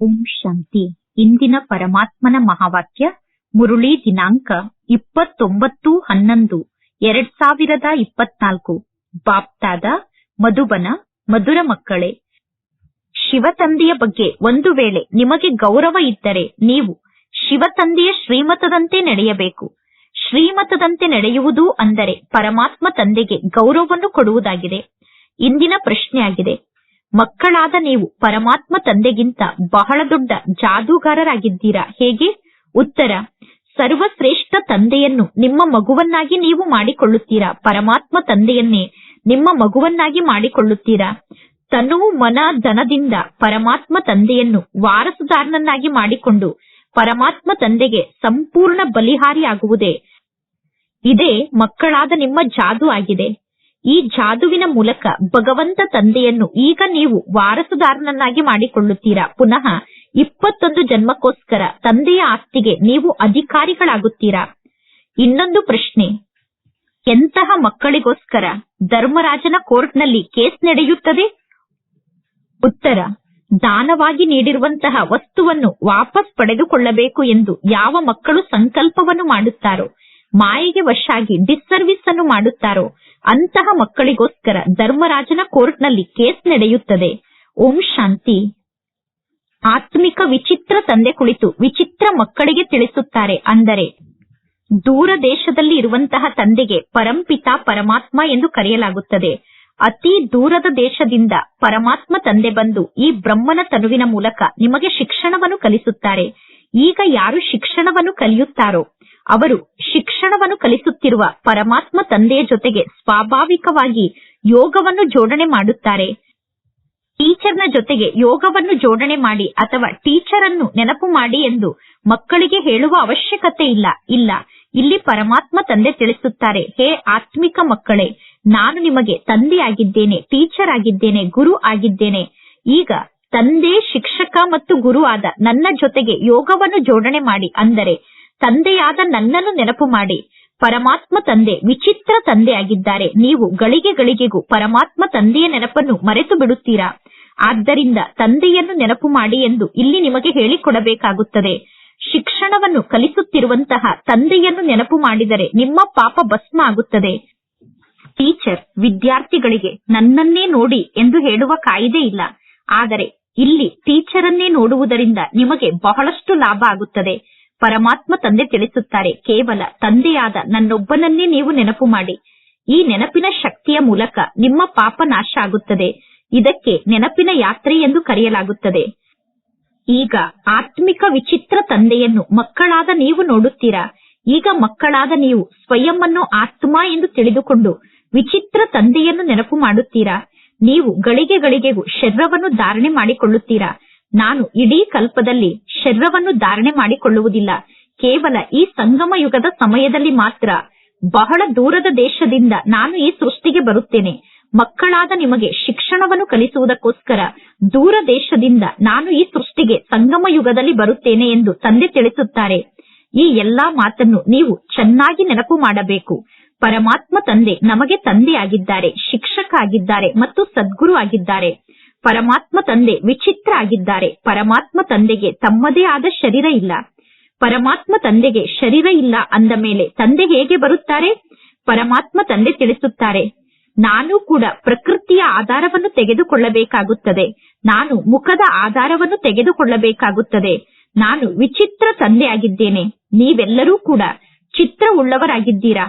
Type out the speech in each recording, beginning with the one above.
ಓಂ ಶಾಂತಿ. ಇಂದಿನ ಪರಮಾತ್ಮನ ಮಹಾವಾಕ್ಯ, ಮುರುಳಿ ದಿನಾಂಕ ಇಪ್ಪತ್ತೊಂಬತ್ತು ಹನ್ನೊಂದು, ಎರಡ್ ಸಾವಿರದ ಇಪ್ಪತ್ನಾಲ್ಕು. ಬಾಪ್ತಾದ, ಮಧುಬನ, ಮಧುರ ಮಕ್ಕಳೇ ಶಿವತಂದೆಯ ಬಗ್ಗೆ ಒಂದು ವೇಳೆ ನಿಮಗೆ ಗೌರವ ಇದ್ದರೆ ನೀವು ಶಿವತಂದೆಯ ಶ್ರೀಮತದಂತೆ ನಡೆಯಬೇಕು. ಶ್ರೀಮತದಂತೆ ನಡೆಯುವುದು ಅಂದರೆ ಪರಮಾತ್ಮ ತಂದೆಗೆ ಗೌರವವನ್ನು ಕೊಡುವುದಾಗಿದೆ. ಇಂದಿನ ಪ್ರಶ್ನೆಯಾಗಿದೆ. ಮಕ್ಕಳಾದ ನೀವು ಪರಮಾತ್ಮ ತಂದೆಗಿಂತ ಬಹಳ ದೊಡ್ಡ ಜಾದೂಗಾರರಾಗಿದ್ದೀರಾ? ಹೇಗೆ? ಉತ್ತರ, ಸರ್ವಶ್ರೇಷ್ಠ ತಂದೆಯನ್ನು ನಿಮ್ಮ ಮಗುವನ್ನಾಗಿ ನೀವು ಮಾಡಿಕೊಳ್ಳುತ್ತೀರಾ? ಪರಮಾತ್ಮ ತಂದೆಯನ್ನೇ ನಿಮ್ಮ ಮಗುವನ್ನಾಗಿ ಮಾಡಿಕೊಳ್ಳುತ್ತೀರಾ? ತನು ಮನ ಧನದಿಂದ ಪರಮಾತ್ಮ ತಂದೆಯನ್ನು ವಾರಸುದಾರನನ್ನಾಗಿ ಮಾಡಿಕೊಂಡು ಪರಮಾತ್ಮ ತಂದೆಗೆ ಸಂಪೂರ್ಣ ಬಲಿಹಾರಿಯಾಗುವುದೇ? ಇದೇ ಮಕ್ಕಳಾದ ನಿಮ್ಮ ಜಾದು ಆಗಿದೆ. ಈ ಜಾದುವಿನ ಮೂಲಕ ಭಗವಂತ ತಂದೆಯನ್ನು ಈಗ ನೀವು ವಾರಸುದಾರನನ್ನಾಗಿ ಮಾಡಿಕೊಳ್ಳುತ್ತೀರಾ? ಪುನಃ ಇಪ್ಪತ್ತೊಂದು ಜನ್ಮಕ್ಕೋಸ್ಕರ ತಂದೆಯ ಆಸ್ತಿಗೆ ನೀವು ಅಧಿಕಾರಿಗಳಾಗುತ್ತೀರಾ? ಇನ್ನೊಂದು ಪ್ರಶ್ನೆ. ಎಂತಹ ಮಕ್ಕಳಿಗೋಸ್ಕರ ಧರ್ಮರಾಜನ ಕೋರ್ಟ್ನಲ್ಲಿ ಕೇಸ್ ನಡೆಯುತ್ತದೆ? ಉತ್ತರ. ದಾನವಾಗಿ ನೀಡಿರುವಂತಹ ವಸ್ತುವನ್ನು ವಾಪಸ್ ಪಡೆದುಕೊಳ್ಳಬೇಕು ಎಂದು ಯಾವ ಮಕ್ಕಳು ಸಂಕಲ್ಪವನ್ನು ಮಾಡುತ್ತಾರೋ, ಮಾಯೆಗೆ ವಶಾಗಿ ಡಿಸ್ಸರ್ವಿಸ್ ಅನ್ನು ಮಾಡುತ್ತಾರೋ ಅಂತಹ ಮಕ್ಕಳಿಗೋಸ್ಕರ ಧರ್ಮರಾಜನ ಕೋರ್ಟ್ನಲ್ಲಿ ಕೇಸ್ ನಡೆಯುತ್ತದೆ. ಓಂ ಶಾಂತಿ. ಆತ್ಮಿಕ ವಿಚಿತ್ರ ತಂದೆ ಕುಳಿತು ವಿಚಿತ್ರ ಮಕ್ಕಳಿಗೆ ತಿಳಿಸುತ್ತಾರೆ. ಅಂದರೆ ದೂರ ದೇಶದಲ್ಲಿ ಇರುವಂತಹ ತಂದೆಗೆ ಪರಂಪಿತ ಪರಮಾತ್ಮ ಎಂದು ಕರೆಯಲಾಗುತ್ತದೆ. ಅತಿ ದೂರದ ದೇಶದಿಂದ ಪರಮಾತ್ಮ ತಂದೆ ಬಂದು ಈ ಬ್ರಹ್ಮನ ತನುವಿನ ಮೂಲಕ ನಿಮಗೆ ಶಿಕ್ಷಣವನ್ನು ಕಲಿಸುತ್ತಾರೆ. ಈಗ ಯಾರು ಶಿಕ್ಷಣವನ್ನು ಕಲಿಯುತ್ತಾರೋ ಅವರು ಶಿಕ್ಷಣವನ್ನು ಕಲಿಸುತ್ತಿರುವ ಪರಮಾತ್ಮ ತಂದೆಯ ಜೊತೆಗೆ ಸ್ವಾಭಾವಿಕವಾಗಿ ಯೋಗವನ್ನು ಜೋಡಣೆ ಮಾಡುತ್ತಾರೆ. ಟೀಚರ್ನ ಜೊತೆಗೆ ಯೋಗವನ್ನು ಜೋಡಣೆ ಮಾಡಿ ಅಥವಾ ಟೀಚರ್ ಅನ್ನು ನೆನಪು ಮಾಡಿ ಎಂದು ಮಕ್ಕಳಿಗೆ ಹೇಳುವ ಅವಶ್ಯಕತೆ ಇಲ್ಲ. ಇಲ್ಲ. ಇಲ್ಲಿ ಪರಮಾತ್ಮ ತಂದೆ ತಿಳಿಸುತ್ತಾರೆ, ಹೇ ಆತ್ಮಿಕ ಮಕ್ಕಳೇ, ನಾನು ನಿಮಗೆ ತಂದೆಯಾಗಿದ್ದೇನೆ ಟೀಚರ್ ಆಗಿದ್ದೇನೆ, ಗುರು ಆಗಿದ್ದೇನೆ. ಈಗ ತಂದೆ, ಶಿಕ್ಷಕ ಮತ್ತು ಗುರು ಆದ ನನ್ನ ಜೊತೆಗೆ ಯೋಗವನ್ನು ಜೋಡಣೆ ಮಾಡಿ, ಅಂದರೆ ತಂದೆಯಾದ ನನ್ನನ್ನು ನೆನಪು ಮಾಡಿ. ಪರಮಾತ್ಮ ತಂದೆ, ವಿಚಿತ್ರ ತಂದೆಯಾಗಿದ್ದಾರೆ. ನೀವು ಗಳಿಗೆ ಗಳಿಗೆಗೂ ಪರಮಾತ್ಮ ತಂದೆಯ ನೆನಪನ್ನು ಮರೆತು ಬಿಡುತ್ತೀರಾ? ಆದ್ದರಿಂದ ತಂದೆಯನ್ನು ನೆನಪು ಮಾಡಿ ಎಂದು ಇಲ್ಲಿ ನಿಮಗೆ ಹೇಳಿಕೊಡಬೇಕಾಗುತ್ತದೆ. ಶಿಕ್ಷಣವನ್ನು ಕಲಿಸುತ್ತಿರುವಂತಹ ತಂದೆಯನ್ನು ನೆನಪು ಮಾಡಿದರೆ ನಿಮ್ಮ ಪಾಪ ಭಸ್ಮ ಆಗುತ್ತದೆ. ಟೀಚರ್, ವಿದ್ಯಾರ್ಥಿಗಳಿಗೆ ನನ್ನನ್ನೇ ನೋಡಿ ಎಂದು ಹೇಳುವ ಕಾಯಿದೆ ಇಲ್ಲ. ಆದರೆ ಇಲ್ಲಿ ಟೀಚರನ್ನೇ ನೋಡುವುದರಿಂದ ನಿಮಗೆ ಬಹಳಷ್ಟು ಲಾಭ ಆಗುತ್ತದೆ. ಪರಮಾತ್ಮ ತಂದೆ ತಿಳಿಸುತ್ತಾರೆ, ಕೇವಲ ತಂದೆಯಾದ ನನ್ನೊಬ್ಬನನ್ನೇ ನೀವು ನೆನಪು ಮಾಡಿ. ಈ ನೆನಪಿನ ಶಕ್ತಿಯ ಮೂಲಕ ನಿಮ್ಮ ಪಾಪ ನಾಶ ಆಗುತ್ತದೆ. ಇದಕ್ಕೆ ನೆನಪಿನ ಯಾತ್ರೆ ಎಂದು ಕರೆಯಲಾಗುತ್ತದೆ. ಈಗ ಆತ್ಮಿಕ ವಿಚಿತ್ರ ತಂದೆಯನ್ನು ಮಕ್ಕಳಾದ ನೀವು ನೋಡುತ್ತೀರಾ? ಈಗ ಮಕ್ಕಳಾದ ನೀವು ಸ್ವಯಂ ಆತ್ಮ ಎಂದು ತಿಳಿದುಕೊಂಡು ವಿಚಿತ್ರ ತಂದೆಯನ್ನು ನೆನಪು ಮಾಡುತ್ತೀರಾ? ನೀವು ಗಳಿಗೆ ಗಳಿಗೆಗೂ ಶರೀರವನ್ನು ಧಾರಣೆ ಮಾಡಿಕೊಳ್ಳುತ್ತೀರಾ? ನಾನು ಇಡೀ ಕಲ್ಪದಲ್ಲಿ ಶರೀರವನ್ನು ಧಾರಣೆ ಮಾಡಿಕೊಳ್ಳುವುದಿಲ್ಲ. ಕೇವಲ ಈ ಸಂಗಮ ಯುಗದ ಸಮಯದಲ್ಲಿ ಮಾತ್ರ. ಬಹಳ ದೂರದ ದೇಶದಿಂದ ನಾನು ಈ ಸೃಷ್ಟಿಗೆ ಬರುತ್ತೇನೆ. ಮಕ್ಕಳಾದ ನಿಮಗೆ ಶಿಕ್ಷಣವನ್ನು ಕಲಿಸುವುದಕ್ಕೋಸ್ಕರ ದೂರ ದೇಶದಿಂದ ನಾನು ಈ ಸೃಷ್ಟಿಗೆ ಸಂಗಮ ಯುಗದಲ್ಲಿ ಬರುತ್ತೇನೆ ಎಂದು ತಂದೆ ತಿಳಿಸುತ್ತಾರೆ. ಈ ಎಲ್ಲಾ ಮಾತನ್ನು ನೀವು ಚೆನ್ನಾಗಿ ನೆನಪು ಮಾಡಬೇಕು. ಪರಮಾತ್ಮ ತಂದೆ ನಮಗೆ ತಂದೆಯಾಗಿದ್ದಾರೆ, ಶಿಕ್ಷಕ ಆಗಿದ್ದಾರೆ ಮತ್ತು ಸದ್ಗುರು ಆಗಿದ್ದಾರೆ. ಪರಮಾತ್ಮ ತಂದೆ ವಿಚಿತ್ರ ಆಗಿದ್ದಾರೆ ಪರಮಾತ್ಮ ತಂದೆಗೆ ತಮ್ಮದೇ ಆದ ಶರೀರ ಇಲ್ಲ. ಪರಮಾತ್ಮ ತಂದೆಗೆ ಶರೀರ ಇಲ್ಲ ಅಂದ ಮೇಲೆ ತಂದೆ ಹೇಗೆ ಬರುತ್ತಾರೆ? ಪರಮಾತ್ಮ ತಂದೆ ತಿಳಿಸುತ್ತಾರೆ, ನಾನು ಕೂಡ ಪ್ರಕೃತಿಯ ಆಧಾರವನ್ನು ತೆಗೆದುಕೊಳ್ಳಬೇಕಾಗುತ್ತದೆ. ನಾನು ಮುಖದ ಆಧಾರವನ್ನು ತೆಗೆದುಕೊಳ್ಳಬೇಕಾಗುತ್ತದೆ. ನಾನು ವಿಚಿತ್ರ ತಂದೆ ಆಗಿದ್ದೇನೆ. ನೀವೆಲ್ಲರೂ ಕೂಡ ಚಿತ್ರ ಉಳ್ಳವರಾಗಿದ್ದೀರಾ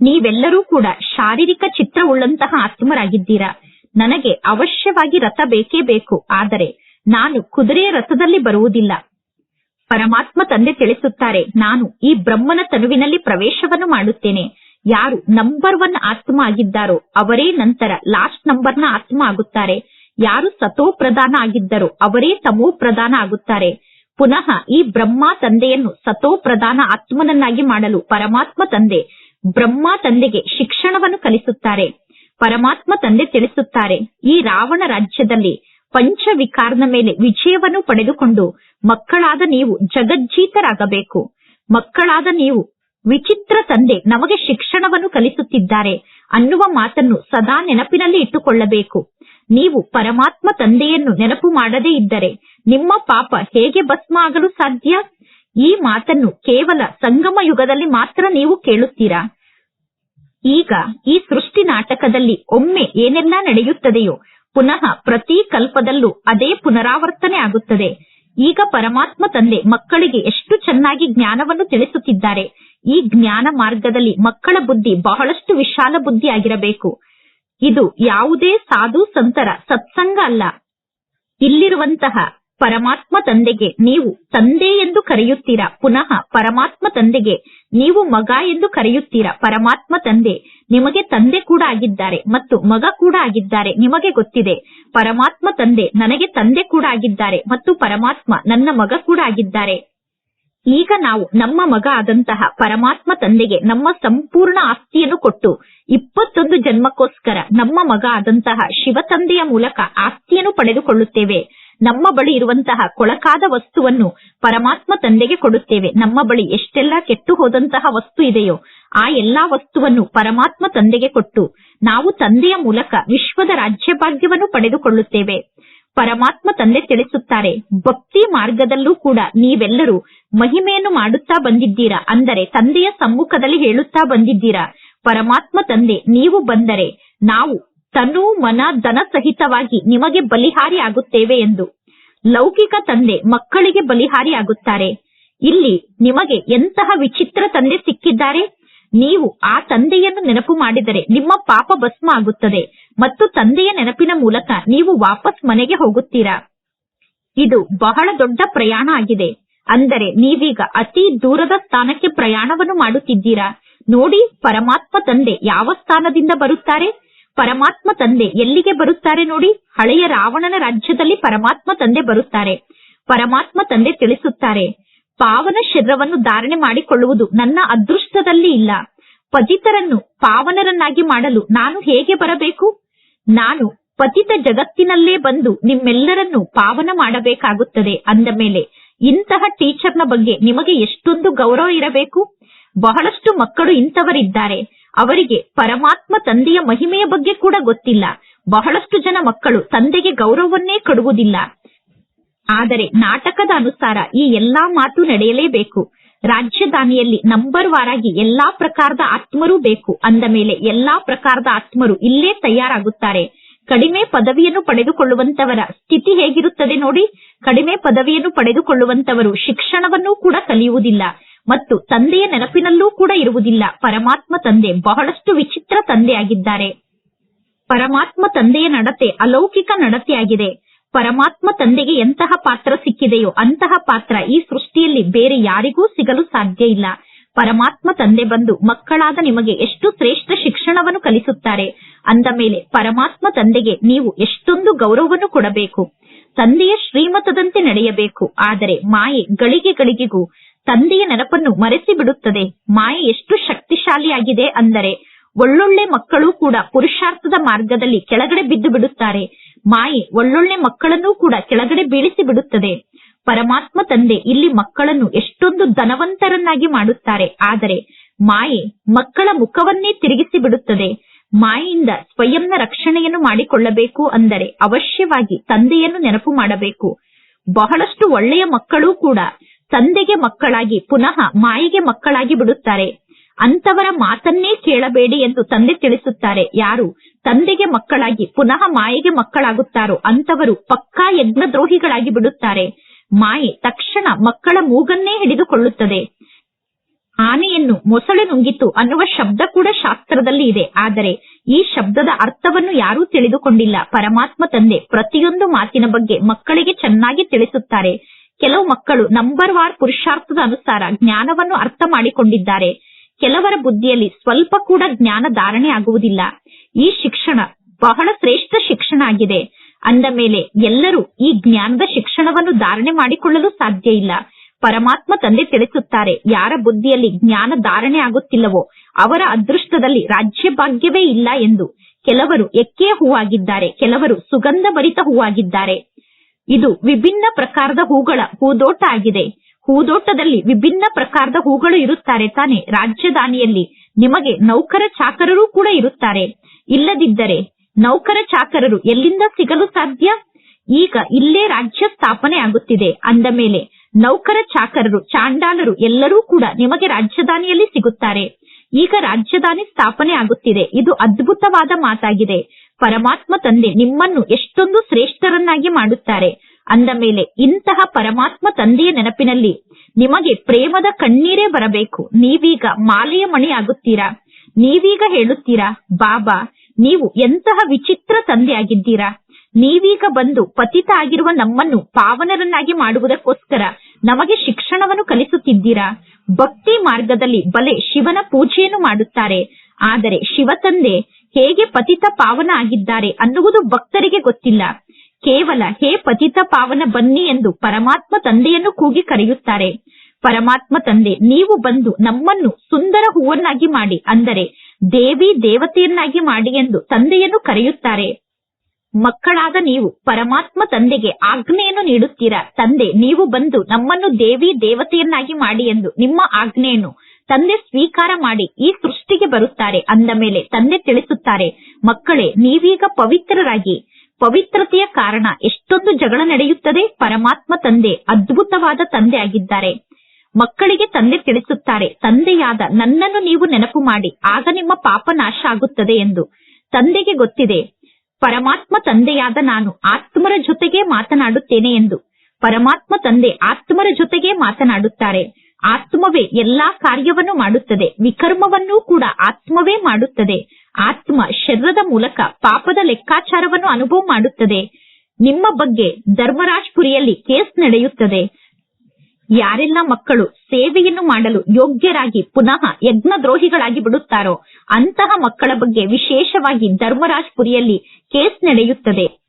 ನೀವೆಲ್ಲರೂ ಕೂಡ ಶಾರೀರಿಕ ಚಿತ್ರ ಉಳ್ಳಂತಹ ಆತ್ಮರಾಗಿದ್ದೀರಾ? ನನಗೆ ಅವಶ್ಯವಾಗಿ ರಥ ಬೇಕೇ ಬೇಕು. ಆದರೆ ನಾನು ಕುದುರೆಯ ರಥದಲ್ಲಿ ಬರುವುದಿಲ್ಲ. ಪರಮಾತ್ಮ ತಂದೆ ತಿಳಿಸುತ್ತಾರೆ, ನಾನು ಈ ಬ್ರಹ್ಮನ ತನುವಿನಲ್ಲಿ ಪ್ರವೇಶವನ್ನು ಮಾಡುತ್ತೇನೆ. ಯಾರು ನಂಬರ್ ಒನ್ ಆತ್ಮ ಆಗಿದ್ದಾರೋ, ಅವರೇ ನಂತರ ಲಾಸ್ಟ್ ನಂಬರ್ನ ಆತ್ಮ ಆಗುತ್ತಾರೆ. ಯಾರು ಸತೋ ಪ್ರಧಾನ ಆಗಿದ್ದರೋ, ಅವರೇ ತಮೋ ಪ್ರಧಾನ ಆಗುತ್ತಾರೆ. ಪುನಃ ಈ ಬ್ರಹ್ಮ ತಂದೆಯನ್ನು ಸತೋ ಪ್ರಧಾನ ಆತ್ಮನನ್ನಾಗಿ ಮಾಡಲು ಪರಮಾತ್ಮ ತಂದೆ ಬ್ರಹ್ಮ ತಂದೆಗೆ ಶಿಕ್ಷಣವನ್ನು ಕಲಿಸುತ್ತಾರೆ. ಪರಮಾತ್ಮ ತಂದೆ ತಿಳಿಸುತ್ತಾರೆ. ಈ ರಾವಣ ರಾಜ್ಯದಲ್ಲಿ ಪಂಚವಿಕಾರನ ಮೇಲೆ ವಿಜಯವನ್ನು ಪಡೆದುಕೊಂಡು ಮಕ್ಕಳಾದ ನೀವು ಜಗಜ್ಜೀತರಾಗಬೇಕು. ಮಕ್ಕಳಾದ ನೀವು ವಿಚಿತ್ರ ತಂದೆ ನಮಗೆ ಶಿಕ್ಷಣವನ್ನು ಕಲಿಸುತ್ತಿದ್ದಾರೆ. ಅನ್ನುವ ಮಾತನ್ನು ಸದಾ ನೆನಪಿನಲ್ಲಿ ಇಟ್ಟುಕೊಳ್ಳಬೇಕು. ನೀವು ಪರಮಾತ್ಮ ತಂದೆಯನ್ನು ನೆನಪು ಮಾಡದೇ ಇದ್ದರೆ ನಿಮ್ಮ ಪಾಪ ಹೇಗೆ ಭಸ್ಮ ಆಗಲು ಸಾಧ್ಯ? ಈ ಮಾತನ್ನು ಕೇವಲ ಸಂಗಮ ಯುಗದಲ್ಲಿ ಮಾತ್ರ ನೀವು ಕೇಳುತ್ತೀರಾ? ಈಗ ಈ ಸೃಷ್ಟಿ ನಾಟಕದಲ್ಲಿ ಒಮ್ಮೆ ಏನೆಲ್ಲ ನಡೆಯುತ್ತದೆಯೋ ಪುನಃ ಪ್ರತಿ ಕಲ್ಪದಲ್ಲೂ ಅದೇ ಪುನರಾವರ್ತನೆ ಆಗುತ್ತದೆ. ಈಗ ಪರಮಾತ್ಮ ತಂದೆ ಮಕ್ಕಳಿಗೆ ಎಷ್ಟು ಚೆನ್ನಾಗಿ ಜ್ಞಾನವನ್ನು ತಿಳಿಸುತ್ತಿದ್ದಾರೆ. ಈ ಜ್ಞಾನ ಮಾರ್ಗದಲ್ಲಿ ಮಕ್ಕಳ ಬುದ್ಧಿ ಬಹಳಷ್ಟು ವಿಶಾಲ ಬುದ್ಧಿ ಆಗಿರಬೇಕು ಇದು ಯಾವುದೇ ಸಾಧು ಸಂತರ ಸತ್ಸಂಗ ಅಲ್ಲ. ಇಲ್ಲಿರುವಂತಹ ಪರಮಾತ್ಮ ತಂದೆಗೆ ನೀವು ತಂದೆ ಎಂದು ಕರೆಯುತ್ತೀರಾ? ಪುನಃ ಪರಮಾತ್ಮ ತಂದೆಗೆ ನೀವು ಮಗ ಎಂದು ಕರೆಯುತ್ತೀರಾ? ಪರಮಾತ್ಮ ತಂದೆ ನಿಮಗೆ ತಂದೆ ಕೂಡ ಆಗಿದ್ದಾರೆ ಮತ್ತು ಮಗ ಕೂಡ ಆಗಿದ್ದಾರೆ, ನಿಮಗೆ ಗೊತ್ತಿದೆ. ಪರಮಾತ್ಮ ತಂದೆ ನನಗೆ ತಂದೆ ಕೂಡ ಆಗಿದ್ದಾರೆ ಮತ್ತು ಪರಮಾತ್ಮ ನನ್ನ ಮಗ ಕೂಡ ಆಗಿದ್ದಾರೆ. ಈಗ ನಾವು ನಮ್ಮ ಮಗ ಆದಂತಹ ಪರಮಾತ್ಮ ತಂದೆಗೆ ನಮ್ಮ ಸಂಪೂರ್ಣ ಆಸ್ತಿಯನ್ನು ಕೊಟ್ಟು ಇಪ್ಪತ್ತೊಂದು ಜನ್ಮಕ್ಕೋಸ್ಕರ ನಮ್ಮ ಮಗ ಆದಂತಹ ಶಿವ ತಂದೆಯ ಮೂಲಕ ಆಸ್ತಿಯನ್ನು ಪಡೆದುಕೊಳ್ಳುತ್ತೇವೆ. ನಮ್ಮ ಬಳಿ ಇರುವಂತಹ ಕೊಳಕಾದ ವಸ್ತುವನ್ನು ಪರಮಾತ್ಮ ತಂದೆಗೆ ಕೊಡುತ್ತೇವೆ. ನಮ್ಮ ಬಳಿ ಎಷ್ಟೆಲ್ಲ ಕೆಟ್ಟು ಹೋದಂತಹ ವಸ್ತು ಇದೆಯೋ, ಆ ಎಲ್ಲಾ ವಸ್ತುವನ್ನು ಪರಮಾತ್ಮ ತಂದೆಗೆ ಕೊಟ್ಟು ನಾವು ತಂದೆಯ ಮೂಲಕ ವಿಶ್ವದ ರಾಜ್ಯಭಾಗ್ಯವನ್ನು ಪಡೆದುಕೊಳ್ಳುತ್ತೇವೆ. ಪರಮಾತ್ಮ ತಂದೆ ತಿಳಿಸುತ್ತಾರೆ, ಭಕ್ತಿ ಮಾರ್ಗದಲ್ಲೂ ಕೂಡ ನೀವೆಲ್ಲರೂ ಮಹಿಮೆಯನ್ನು ಮಾಡುತ್ತಾ ಬಂದಿದ್ದೀರಾ? ಅಂದರೆ ತಂದೆಯ ಸಮ್ಮುಖದಲ್ಲಿ ಹೇಳುತ್ತಾ ಬಂದಿದ್ದೀರಾ? ಪರಮಾತ್ಮ ತಂದೆ, ನೀವು ಬಂದರೆ ನಾವು ತನು ಮನ ಸಹಿತವಾಗಿ ನಿಮಗೆ ಬಲಿಹಾರಿ ಆಗುತ್ತೇವೆ ಎಂದು. ಲೌಕಿಕ ತಂದೆ ಮಕ್ಕಳಿಗೆ ಬಲಿಹಾರಿ ಆಗುತ್ತಾರೆ ಇಲ್ಲಿ ನಿಮಗೆ ಎಂತಹ ವಿಚಿತ್ರ ತಂದೆ ಸಿಕ್ಕಿದ್ದಾರೆ? ನೀವು ಆ ತಂದೆಯನ್ನು ನೆನಪು ಮಾಡಿದರೆ ನಿಮ್ಮ ಪಾಪ ಭಸ್ಮ ಆಗುತ್ತದೆ ಮತ್ತು ತಂದೆಯ ನೆನಪಿನ ಮೂಲಕ ನೀವು ವಾಪಸ್ ಮನೆಗೆ ಹೋಗುತ್ತೀರಾ? ಇದು ಬಹಳ ದೊಡ್ಡ ಪ್ರಯಾಣ ಆಗಿದೆ. ಅಂದರೆ ನೀವೀಗ ಅತಿ ದೂರದ ಸ್ಥಾನಕ್ಕೆ ಪ್ರಯಾಣವನ್ನು ಮಾಡುತ್ತಿದ್ದೀರಾ? ನೋಡಿ ಪರಮಾತ್ಮ ತಂದೆ ಯಾವ ಸ್ಥಾನದಿಂದ ಬರುತ್ತಾರೆ? ಪರಮಾತ್ಮ ತಂದೆ ಎಲ್ಲಿಗೆ ಬರುತ್ತಾರೆ ನೋಡಿ? ಹಳೆಯ ರಾವಣನ ರಾಜ್ಯದಲ್ಲಿ ಪರಮಾತ್ಮ ತಂದೆ ಬರುತ್ತಾರೆ. ಪರಮಾತ್ಮ ತಂದೆ ತಿಳಿಸುತ್ತಾರೆ. ಪಾವನ ಶರೀರವನ್ನು ಧಾರಣೆ ಮಾಡಿಕೊಳ್ಳುವುದು ನನ್ನ ಅದೃಷ್ಟದಲ್ಲಿ ಇಲ್ಲ. ಪತಿತರನ್ನು ಪಾವನರನ್ನಾಗಿ ಮಾಡಲು ನಾನು ಹೇಗೆ ಬರಬೇಕು? ನಾನು ಪತಿತ ಜಗತ್ತಿನಲ್ಲೇ ಬಂದು ನಿಮ್ಮೆಲ್ಲರನ್ನು ಪಾವನ ಮಾಡಬೇಕಾಗುತ್ತದೆ ಅಂದ ಮೇಲೆ ಇಂತಹ ಟೀಚರ್ನ ಬಗ್ಗೆ ನಿಮಗೆ ಎಷ್ಟೊಂದು ಗೌರವ ಇರಬೇಕು? ಬಹಳಷ್ಟು ಮಕ್ಕಳು ಇಂಥವರಿದ್ದಾರೆ. ಅವರಿಗೆ ಪರಮಾತ್ಮ ತಂದೆಯ ಮಹಿಮೆಯ ಬಗ್ಗೆ ಕೂಡ ಗೊತ್ತಿಲ್ಲ. ಬಹಳಷ್ಟು ಜನ ಮಕ್ಕಳು ತಂದೆಗೆ ಗೌರವವನ್ನೇ ಕೊಡುವುದಿಲ್ಲ. ಆದರೆ ನಾಟಕದ ಅನುಸಾರ ಈ ಎಲ್ಲಾ ಮಾತು ನಡೆಯಲೇಬೇಕು. ರಾಜಧಾನಿಯಲ್ಲಿ ನಂಬರ್ ವಾರಾಗಿ ಎಲ್ಲಾ ಪ್ರಕಾರದ ಆತ್ಮರು ಬೇಕು. ಅಂದ ಮೇಲೆ ಎಲ್ಲಾ ಪ್ರಕಾರದ ಆತ್ಮರು ಇಲ್ಲೇ ತಯಾರಾಗುತ್ತಾರೆ. ಕಡಿಮೆ ಪದವಿಯನ್ನು ಪಡೆದುಕೊಳ್ಳುವಂತವರ ಸ್ಥಿತಿ ಹೇಗಿರುತ್ತದೆ ನೋಡಿ. ಕಡಿಮೆ ಪದವಿಯನ್ನು ಪಡೆದುಕೊಳ್ಳುವಂತವರು ಶಿಕ್ಷಣವನ್ನೂ ಕೂಡ ಕಲಿಯುವುದಿಲ್ಲ. ಮತ್ತು ತಂದೆಯ ನೆನಪಿನಲ್ಲೂ ಕೂಡ ಇರುವುದಿಲ್ಲ. ಪರಮಾತ್ಮ ತಂದೆ ಬಹಳಷ್ಟು ವಿಚಿತ್ರ ತಂದೆಯಾಗಿದ್ದಾರೆ. ಪರಮಾತ್ಮ ತಂದೆಯ ನಡತೆ ಅಲೌಕಿಕ ನಡತೆಯಾಗಿದೆ. ಪರಮಾತ್ಮ ತಂದೆಗೆ ಎಂತಹ ಪಾತ್ರ ಸಿಕ್ಕಿದೆಯೋ ಅಂತಹ ಪಾತ್ರ ಈ ಸೃಷ್ಟಿಯಲ್ಲಿ ಬೇರೆ ಯಾರಿಗೂ ಸಿಗಲು ಸಾಧ್ಯ ಇಲ್ಲ. ಪರಮಾತ್ಮ ತಂದೆ ಬಂದು ಮಕ್ಕಳಾದ ನಿಮಗೆ ಎಷ್ಟು ಶ್ರೇಷ್ಠ ಶಿಕ್ಷಣವನ್ನು ಕಲಿಸುತ್ತಾರೆ. ಅಂದ ಮೇಲೆ ಪರಮಾತ್ಮ ತಂದೆಗೆ ನೀವು ಎಷ್ಟೊಂದು ಗೌರವವನ್ನು ಕೊಡಬೇಕು. ತಂದೆಯ ಶ್ರೀಮತದಂತೆ ನಡೆಯಬೇಕು. ಆದರೆ ಮಾಯೆ ಗಳಿಗೆ ಗಳಿಗೆಗೂ ತಂದೆಯ ನೆನಪನ್ನು ಮರೆಸಿ ಬಿಡುತ್ತದೆ. ಮಾಯೆ ಎಷ್ಟು ಶಕ್ತಿಶಾಲಿಯಾಗಿದೆ ಅಂದರೆ ಒಳ್ಳೊಳ್ಳೆ ಮಕ್ಕಳು ಕೂಡ ಪುರುಷಾರ್ಥದ ಮಾರ್ಗದಲ್ಲಿ ಕೆಳಗಡೆ ಬಿದ್ದು ಬಿಡುತ್ತಾರೆ. ಮಾಯೆ ಒಳ್ಳೊಳ್ಳೆ ಮಕ್ಕಳನ್ನೂ ಕೂಡ ಕೆಳಗಡೆ ಬೀಳಿಸಿ ಬಿಡುತ್ತದೆ. ಪರಮಾತ್ಮ ತಂದೆ ಇಲ್ಲಿ ಮಕ್ಕಳನ್ನು ಎಷ್ಟೊಂದು ಧನವಂತರನ್ನಾಗಿ ಮಾಡುತ್ತಾರೆ. ಆದರೆ ಮಾಯೆ ಮಕ್ಕಳ ಮುಖವನ್ನೇ ತಿರುಗಿಸಿ ಬಿಡುತ್ತದೆ. ಮಾಯೆಯಿಂದ ಸ್ವಯಂನ ರಕ್ಷಣೆಯನ್ನು ಮಾಡಿಕೊಳ್ಳಬೇಕು ಅಂದರೆ ಅವಶ್ಯವಾಗಿ ತಂದೆಯನ್ನು ನೆನಪು ಮಾಡಬೇಕು. ಬಹಳಷ್ಟು ಒಳ್ಳೆಯ ಮಕ್ಕಳು ಕೂಡ ತಂದೆಗೆ ಮಕ್ಕಳಾಗಿ, ಪುನಃ ಮಾಯಿಗೆ ಮಕ್ಕಳಾಗಿ ಬಿಡುತ್ತಾರೆ. ಅಂತವರ ಮಾತನ್ನೇ ಕೇಳಬೇಡಿ ಎಂದು ತಂದೆ ತಿಳಿಸುತ್ತಾರೆ. ಯಾರು ತಂದೆಗೆ ಮಕ್ಕಳಾಗಿ, ಪುನಃ ಮಾಯಿಗೆ ಮಕ್ಕಳಾಗುತ್ತಾರೋ ಅಂತವರು ಪಕ್ಕಾ ಯಜ್ಞದ್ರೋಹಿಗಳಾಗಿ ಬಿಡುತ್ತಾರೆ. ಮಾಯಿ ತಕ್ಷಣ ಮಕ್ಕಳ ಮೂಗನ್ನೇ ಹಿಡಿದುಕೊಳ್ಳುತ್ತದೆ. ಆನೆಯನ್ನು ಮೊಸಳೆ ನುಂಗಿತು ಅನ್ನುವ ಶಬ್ದ ಕೂಡ ಶಾಸ್ತ್ರದಲ್ಲಿ ಇದೆ. ಆದರೆ ಈ ಶಬ್ದದ ಅರ್ಥವನ್ನು ಯಾರೂ ತಿಳಿದುಕೊಂಡಿಲ್ಲ. ಪರಮಾತ್ಮ ತಂದೆ ಪ್ರತಿಯೊಂದು ಮಾತಿನ ಬಗ್ಗೆ ಮಕ್ಕಳಿಗೆ ಚೆನ್ನಾಗಿ ತಿಳಿಸುತ್ತಾರೆ. ಕೆಲವು ಮಕ್ಕಳು ನಂಬರ್ ವಾರ್ ಪುರುಷಾರ್ಥದ ಅನುಸಾರ ಜ್ಞಾನವನ್ನು ಅರ್ಥ ಮಾಡಿಕೊಂಡಿದ್ದಾರೆ. ಕೆಲವರ ಬುದ್ಧಿಯಲ್ಲಿ ಸ್ವಲ್ಪ ಕೂಡ ಜ್ಞಾನ ಧಾರಣೆ ಆಗುವುದಿಲ್ಲ. ಈ ಶಿಕ್ಷಣ ಬಹಳ ಶ್ರೇಷ್ಠ ಶಿಕ್ಷಣ ಆಗಿದೆ. ಅಂದ ಮೇಲೆ ಎಲ್ಲರೂ ಈ ಜ್ಞಾನದ ಶಿಕ್ಷಣವನ್ನು ಧಾರಣೆ ಮಾಡಿಕೊಳ್ಳಲು ಸಾಧ್ಯ ಇಲ್ಲ. ಪರಮಾತ್ಮ ತಂದೆ ತಿಳಿಸುತ್ತಾರೆ, ಯಾರ ಬುದ್ಧಿಯಲ್ಲಿ ಜ್ಞಾನ ಧಾರಣೆ ಆಗುತ್ತಿಲ್ಲವೋ ಅವರ ಅದೃಷ್ಟದಲ್ಲಿ ರಾಜ್ಯ ಭಾಗ್ಯವೇ ಇಲ್ಲ ಎಂದು. ಕೆಲವರು ಎಕ್ಕೆಯ ಹೂವಾಗಿದ್ದಾರೆ, ಕೆಲವರು ಸುಗಂಧ ಭರಿತ ಹೂವಾಗಿದ್ದಾರೆ. ಇದು ವಿಭಿನ್ನ ಪ್ರಕಾರದ ಹೂಗಳ ಹೂದೋಟ ಆಗಿದೆ ಹೂದೋಟದಲ್ಲಿ ವಿಭಿನ್ನ ಪ್ರಕಾರದ ಹೂಗಳು ಇರುತ್ತಾರೆ ತಾನೆ. ರಾಜಧಾನಿಯಲ್ಲಿ ನಿಮಗೆ ನೌಕರ ಚಾಕರರು ಕೂಡ ಇರುತ್ತಾರೆ. ಇಲ್ಲದಿದ್ದರೆ ನೌಕರ ಚಾಕರರು ಎಲ್ಲಿಂದ ಸಿಗಲು ಸಾಧ್ಯ? ಈಗ ಇಲ್ಲೇ ರಾಜ್ಯ ಸ್ಥಾಪನೆ ಆಗುತ್ತಿದೆ. ಅಂದ ಮೇಲೆ ನೌಕರ ಚಾಕರರು, ಚಾಂಡಾಲರು ಎಲ್ಲರೂ ಕೂಡ ನಿಮಗೆ ರಾಜಧಾನಿಯಲ್ಲಿ ಸಿಗುತ್ತಾರೆ. ಈಗ ರಾಜಧಾನಿ ಸ್ಥಾಪನೆ ಆಗುತ್ತಿದೆ. ಇದು ಅದ್ಭುತವಾದ ಮಾತಾಗಿದೆ. ಪರಮಾತ್ಮ ತಂದೆ ನಿಮ್ಮನ್ನು ಎಷ್ಟೊಂದು ಶ್ರೇಷ್ಠರನ್ನಾಗಿ ಮಾಡುತ್ತಾರೆ. ಅಂದ ಮೇಲೆ ಇಂತಹ ಪರಮಾತ್ಮ ತಂದೆಯ ನೆನಪಿನಲ್ಲಿ ನಿಮಗೆ ಪ್ರೇಮದ ಕಣ್ಣೀರೇ ಬರಬೇಕು. ನೀವೀಗ ಮಾಲೆಯ ಮಣಿ ಆಗುತ್ತೀರಾ ನೀವೀಗ ಹೇಳುತ್ತೀರಾ, ಬಾಬಾ, ನೀವು ಎಂತಹ ವಿಚಿತ್ರ ತಂದೆಯಾಗಿದ್ದೀರಾ? ನೀವೀಗ ಬಂದು ಪತಿತ ಆಗಿರುವ ನಮ್ಮನ್ನು ಪಾವನರನ್ನಾಗಿ ಮಾಡುವುದಕ್ಕೋಸ್ಕರ ನಮಗೆ ಶಿಕ್ಷಣವನ್ನು ಕಲಿಸುತ್ತಿದ್ದೀರಾ? ಭಕ್ತಿ ಮಾರ್ಗದಲ್ಲಿ ಬಲೆ ಶಿವನ ಪೂಜೆಯನ್ನು ಮಾಡುತ್ತಾರೆ. ಆದರೆ ಶಿವತಂದೆ ಹೇಗೆ ಪತಿತ ಪಾವನ ಆಗಿದ್ದಾರೆ ಅನ್ನುವುದು ಭಕ್ತರಿಗೆ ಗೊತ್ತಿಲ್ಲ. ಕೇವಲ ಹೇ ಪತಿತ ಪಾವನ ಬನ್ನಿ ಎಂದು ಪರಮಾತ್ಮ ತಂದೆಯನ್ನು ಕೂಗಿ ಕರೆಯುತ್ತಾರೆ. ಪರಮಾತ್ಮ ತಂದೆ, ನೀವು ಬಂದು ನಮ್ಮನ್ನು ಸುಂದರ ಹೂವನ್ನಾಗಿ ಮಾಡಿ, ಅಂದರೆ ದೇವಿ ದೇವತೆಯನ್ನಾಗಿ ಮಾಡಿ ಎಂದು ತಂದೆಯನ್ನು ಕರೆಯುತ್ತಾರೆ. ಮಕ್ಕಳಾದ ನೀವು ಪರಮಾತ್ಮ ತಂದೆಗೆ ಆಜ್ಞೆಯನ್ನು ನೀಡುತ್ತೀರಾ? ತಂದೆ, ನೀವು ಬಂದು ನಮ್ಮನ್ನು ದೇವಿ ದೇವತೆಯನ್ನಾಗಿ ಮಾಡಿ ಎಂದು ನಿಮ್ಮ ಆಜ್ಞೆಯನ್ನು ತಂದೆ ಸ್ವೀಕಾರ ಮಾಡಿ ಈ ಸೃಷ್ಟಿಗೆ ಬರುತ್ತಾರೆ ಅಂದ ಮೇಲೆ ತಂದೆ ತಿಳಿಸುತ್ತಾರೆ, ಮಕ್ಕಳೇ, ನೀವೀಗ ಪವಿತ್ರರಾಗಿ. ಪವಿತ್ರತೆಯ ಕಾರಣ ಎಷ್ಟೊಂದು ಜಗಳ ನಡೆಯುತ್ತದೆ, ಪರಮಾತ್ಮ ತಂದೆ, ಅದ್ಭುತವಾದ ತಂದೆ ಆಗಿದ್ದಾರೆ. ಮಕ್ಕಳಿಗೆ ತಂದೆ ತಿಳಿಸುತ್ತಾರೆ, ತಂದೆಯಾದ ನನ್ನನ್ನು ನೀವು ನೆನಪು ಮಾಡಿ, ಆಗ ನಿಮ್ಮ ಪಾಪ ನಾಶ ಆಗುತ್ತದೆ ಎಂದು. ತಂದೆಗೆ ಗೊತ್ತಿದೆ, ಪರಮಾತ್ಮ ತಂದೆಯಾದ ನಾನು ಆತ್ಮರ ಜೊತೆಗೆ ಮಾತನಾಡುತ್ತೇನೆ ಎಂದು. ಪರಮಾತ್ಮ ತಂದೆ ಆತ್ಮರ ಜೊತೆಗೆ ಮಾತನಾಡುತ್ತಾರೆ. ಆತ್ಮವೇ ಎಲ್ಲಾ ಕಾರ್ಯವನ್ನು ಮಾಡುತ್ತದೆ. ವಿಕರ್ಮವನ್ನೂ ಕೂಡ ಆತ್ಮವೇ ಮಾಡುತ್ತದೆ. ಆತ್ಮ ಶರೀರದ ಮೂಲಕ ಪಾಪದ ಲೆಕ್ಕಾಚಾರವನ್ನು ಅನುಭವ ಮಾಡುತ್ತದೆ. ನಿಮ್ಮ ಬಗ್ಗೆ ಧರ್ಮರಾಜ್ಪುರಿಯಲ್ಲಿ ಕೇಸ್ ನಡೆಯುತ್ತದೆ. ಯಾರೆಲ್ಲ ಮಕ್ಕಳು ಸೇವೆಯನ್ನು ಮಾಡಲು ಯೋಗ್ಯರಾಗಿ ಪುನಃ ಯಜ್ಞದ್ರೋಹಿಗಳಾಗಿ ಬಿಡುತ್ತಾರೋ, ಅಂತಹ ಮಕ್ಕಳ ಬಗ್ಗೆ ವಿಶೇಷವಾಗಿ ಧರ್ಮರಾಜ್ಪುರಿಯಲ್ಲಿ ಕೇಸ್ ನಡೆಯುತ್ತದೆ.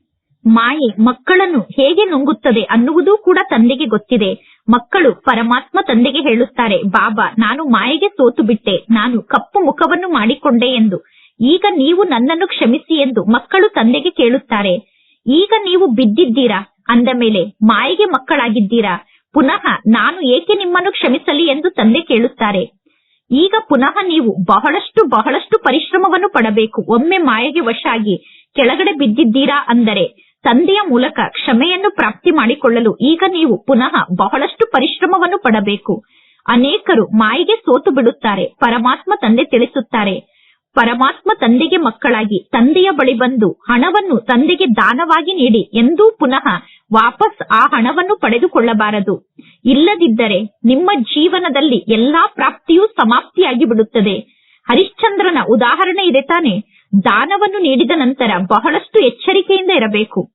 ಮಾಯೆ ಮಕ್ಕಳನ್ನು ಹೇಗೆ ನುಂಗುತ್ತದೆ ಅನ್ನುವುದೂ ಕೂಡ ತಂದೆಗೆ ಗೊತ್ತಿದೆ. ಮಕ್ಕಳು ಪರಮಾತ್ಮ ತಂದೆಗೆ ಹೇಳುತ್ತಾರೆ, ಬಾಬಾ, ನಾನು ಮಾಯೆಗೆ ಸೋತು ಬಿಟ್ಟೆ. ನಾನು ಕಪ್ಪು ಮುಖವನ್ನು ಮಾಡಿಕೊಂಡೆ ಎಂದು. ಈಗ ನೀವು ನನ್ನನ್ನು ಕ್ಷಮಿಸಿ ಎಂದು ಮಕ್ಕಳು ತಂದೆಗೆ ಕೇಳುತ್ತಾರೆ. ಈಗ ನೀವು ಬಿದ್ದಿದ್ದೀರಾ? ಅಂದ ಮೇಲೆ, ಮಾಯೆಗೆ ಮಕ್ಕಳಾಗಿದ್ದೀರಾ? ಪುನಃ ನಾನು ಏಕೆ ನಿಮ್ಮನ್ನು ಕ್ಷಮಿಸಲಿ ಎಂದು ತಂದೆ ಕೇಳುತ್ತಾರೆ. ಈಗ ಪುನಃ ನೀವು ಬಹಳಷ್ಟು ಬಹಳಷ್ಟು ಪರಿಶ್ರಮವನ್ನು ಪಡಬೇಕು. ಒಮ್ಮೆ ಮಾಯೆಗೆ ವಶ ಆಗಿ ಕೆಳಗಡೆ ಬಿದ್ದಿದ್ದೀರಾ? ಅಂದರೆ ತಂದೆಯ ಮೂಲಕ ಕ್ಷಮೆಯನ್ನು ಪ್ರಾಪ್ತಿ ಮಾಡಿಕೊಳ್ಳಲು ಈಗ ನೀವು ಪುನಃ ಬಹಳಷ್ಟು ಪರಿಶ್ರಮವನ್ನು ಪಡಬೇಕು. ಅನೇಕರು ಮಾಯಿಗೆ ಸೋತು ಬಿಡುತ್ತಾರೆ, ಪರಮಾತ್ಮ ತಂದೆ ತಿಳಿಸುತ್ತಾರೆ. ಪರಮಾತ್ಮ ತಂದೆಗೆ ಮಕ್ಕಳಾಗಿ ತಂದೆಯ ಬಳಿ ಬಂದು ಹಣವನ್ನು ತಂದೆಗೆ ದಾನವಾಗಿ ನೀಡಿ ಎಂದೂ ಪುನಃ ವಾಪಸ್ ಆ ಹಣವನ್ನು ಪಡೆದುಕೊಳ್ಳಬಾರದು. ಇಲ್ಲದಿದ್ದರೆ ನಿಮ್ಮ ಜೀವನದಲ್ಲಿ ಎಲ್ಲಾ ಪ್ರಾಪ್ತಿಯೂ ಸಮಾಪ್ತಿಯಾಗಿ ಬಿಡುತ್ತದೆ ಹರಿಶ್ಚಂದ್ರನ ಉದಾಹರಣೆ ಇದೆ ತಾನೆ. ದಾನವನ್ನು ನೀಡಿದ ನಂತರ ಬಹಳಷ್ಟು ಎಚ್ಚರಿಕೆಯಿಂದ ಇರಬೇಕು.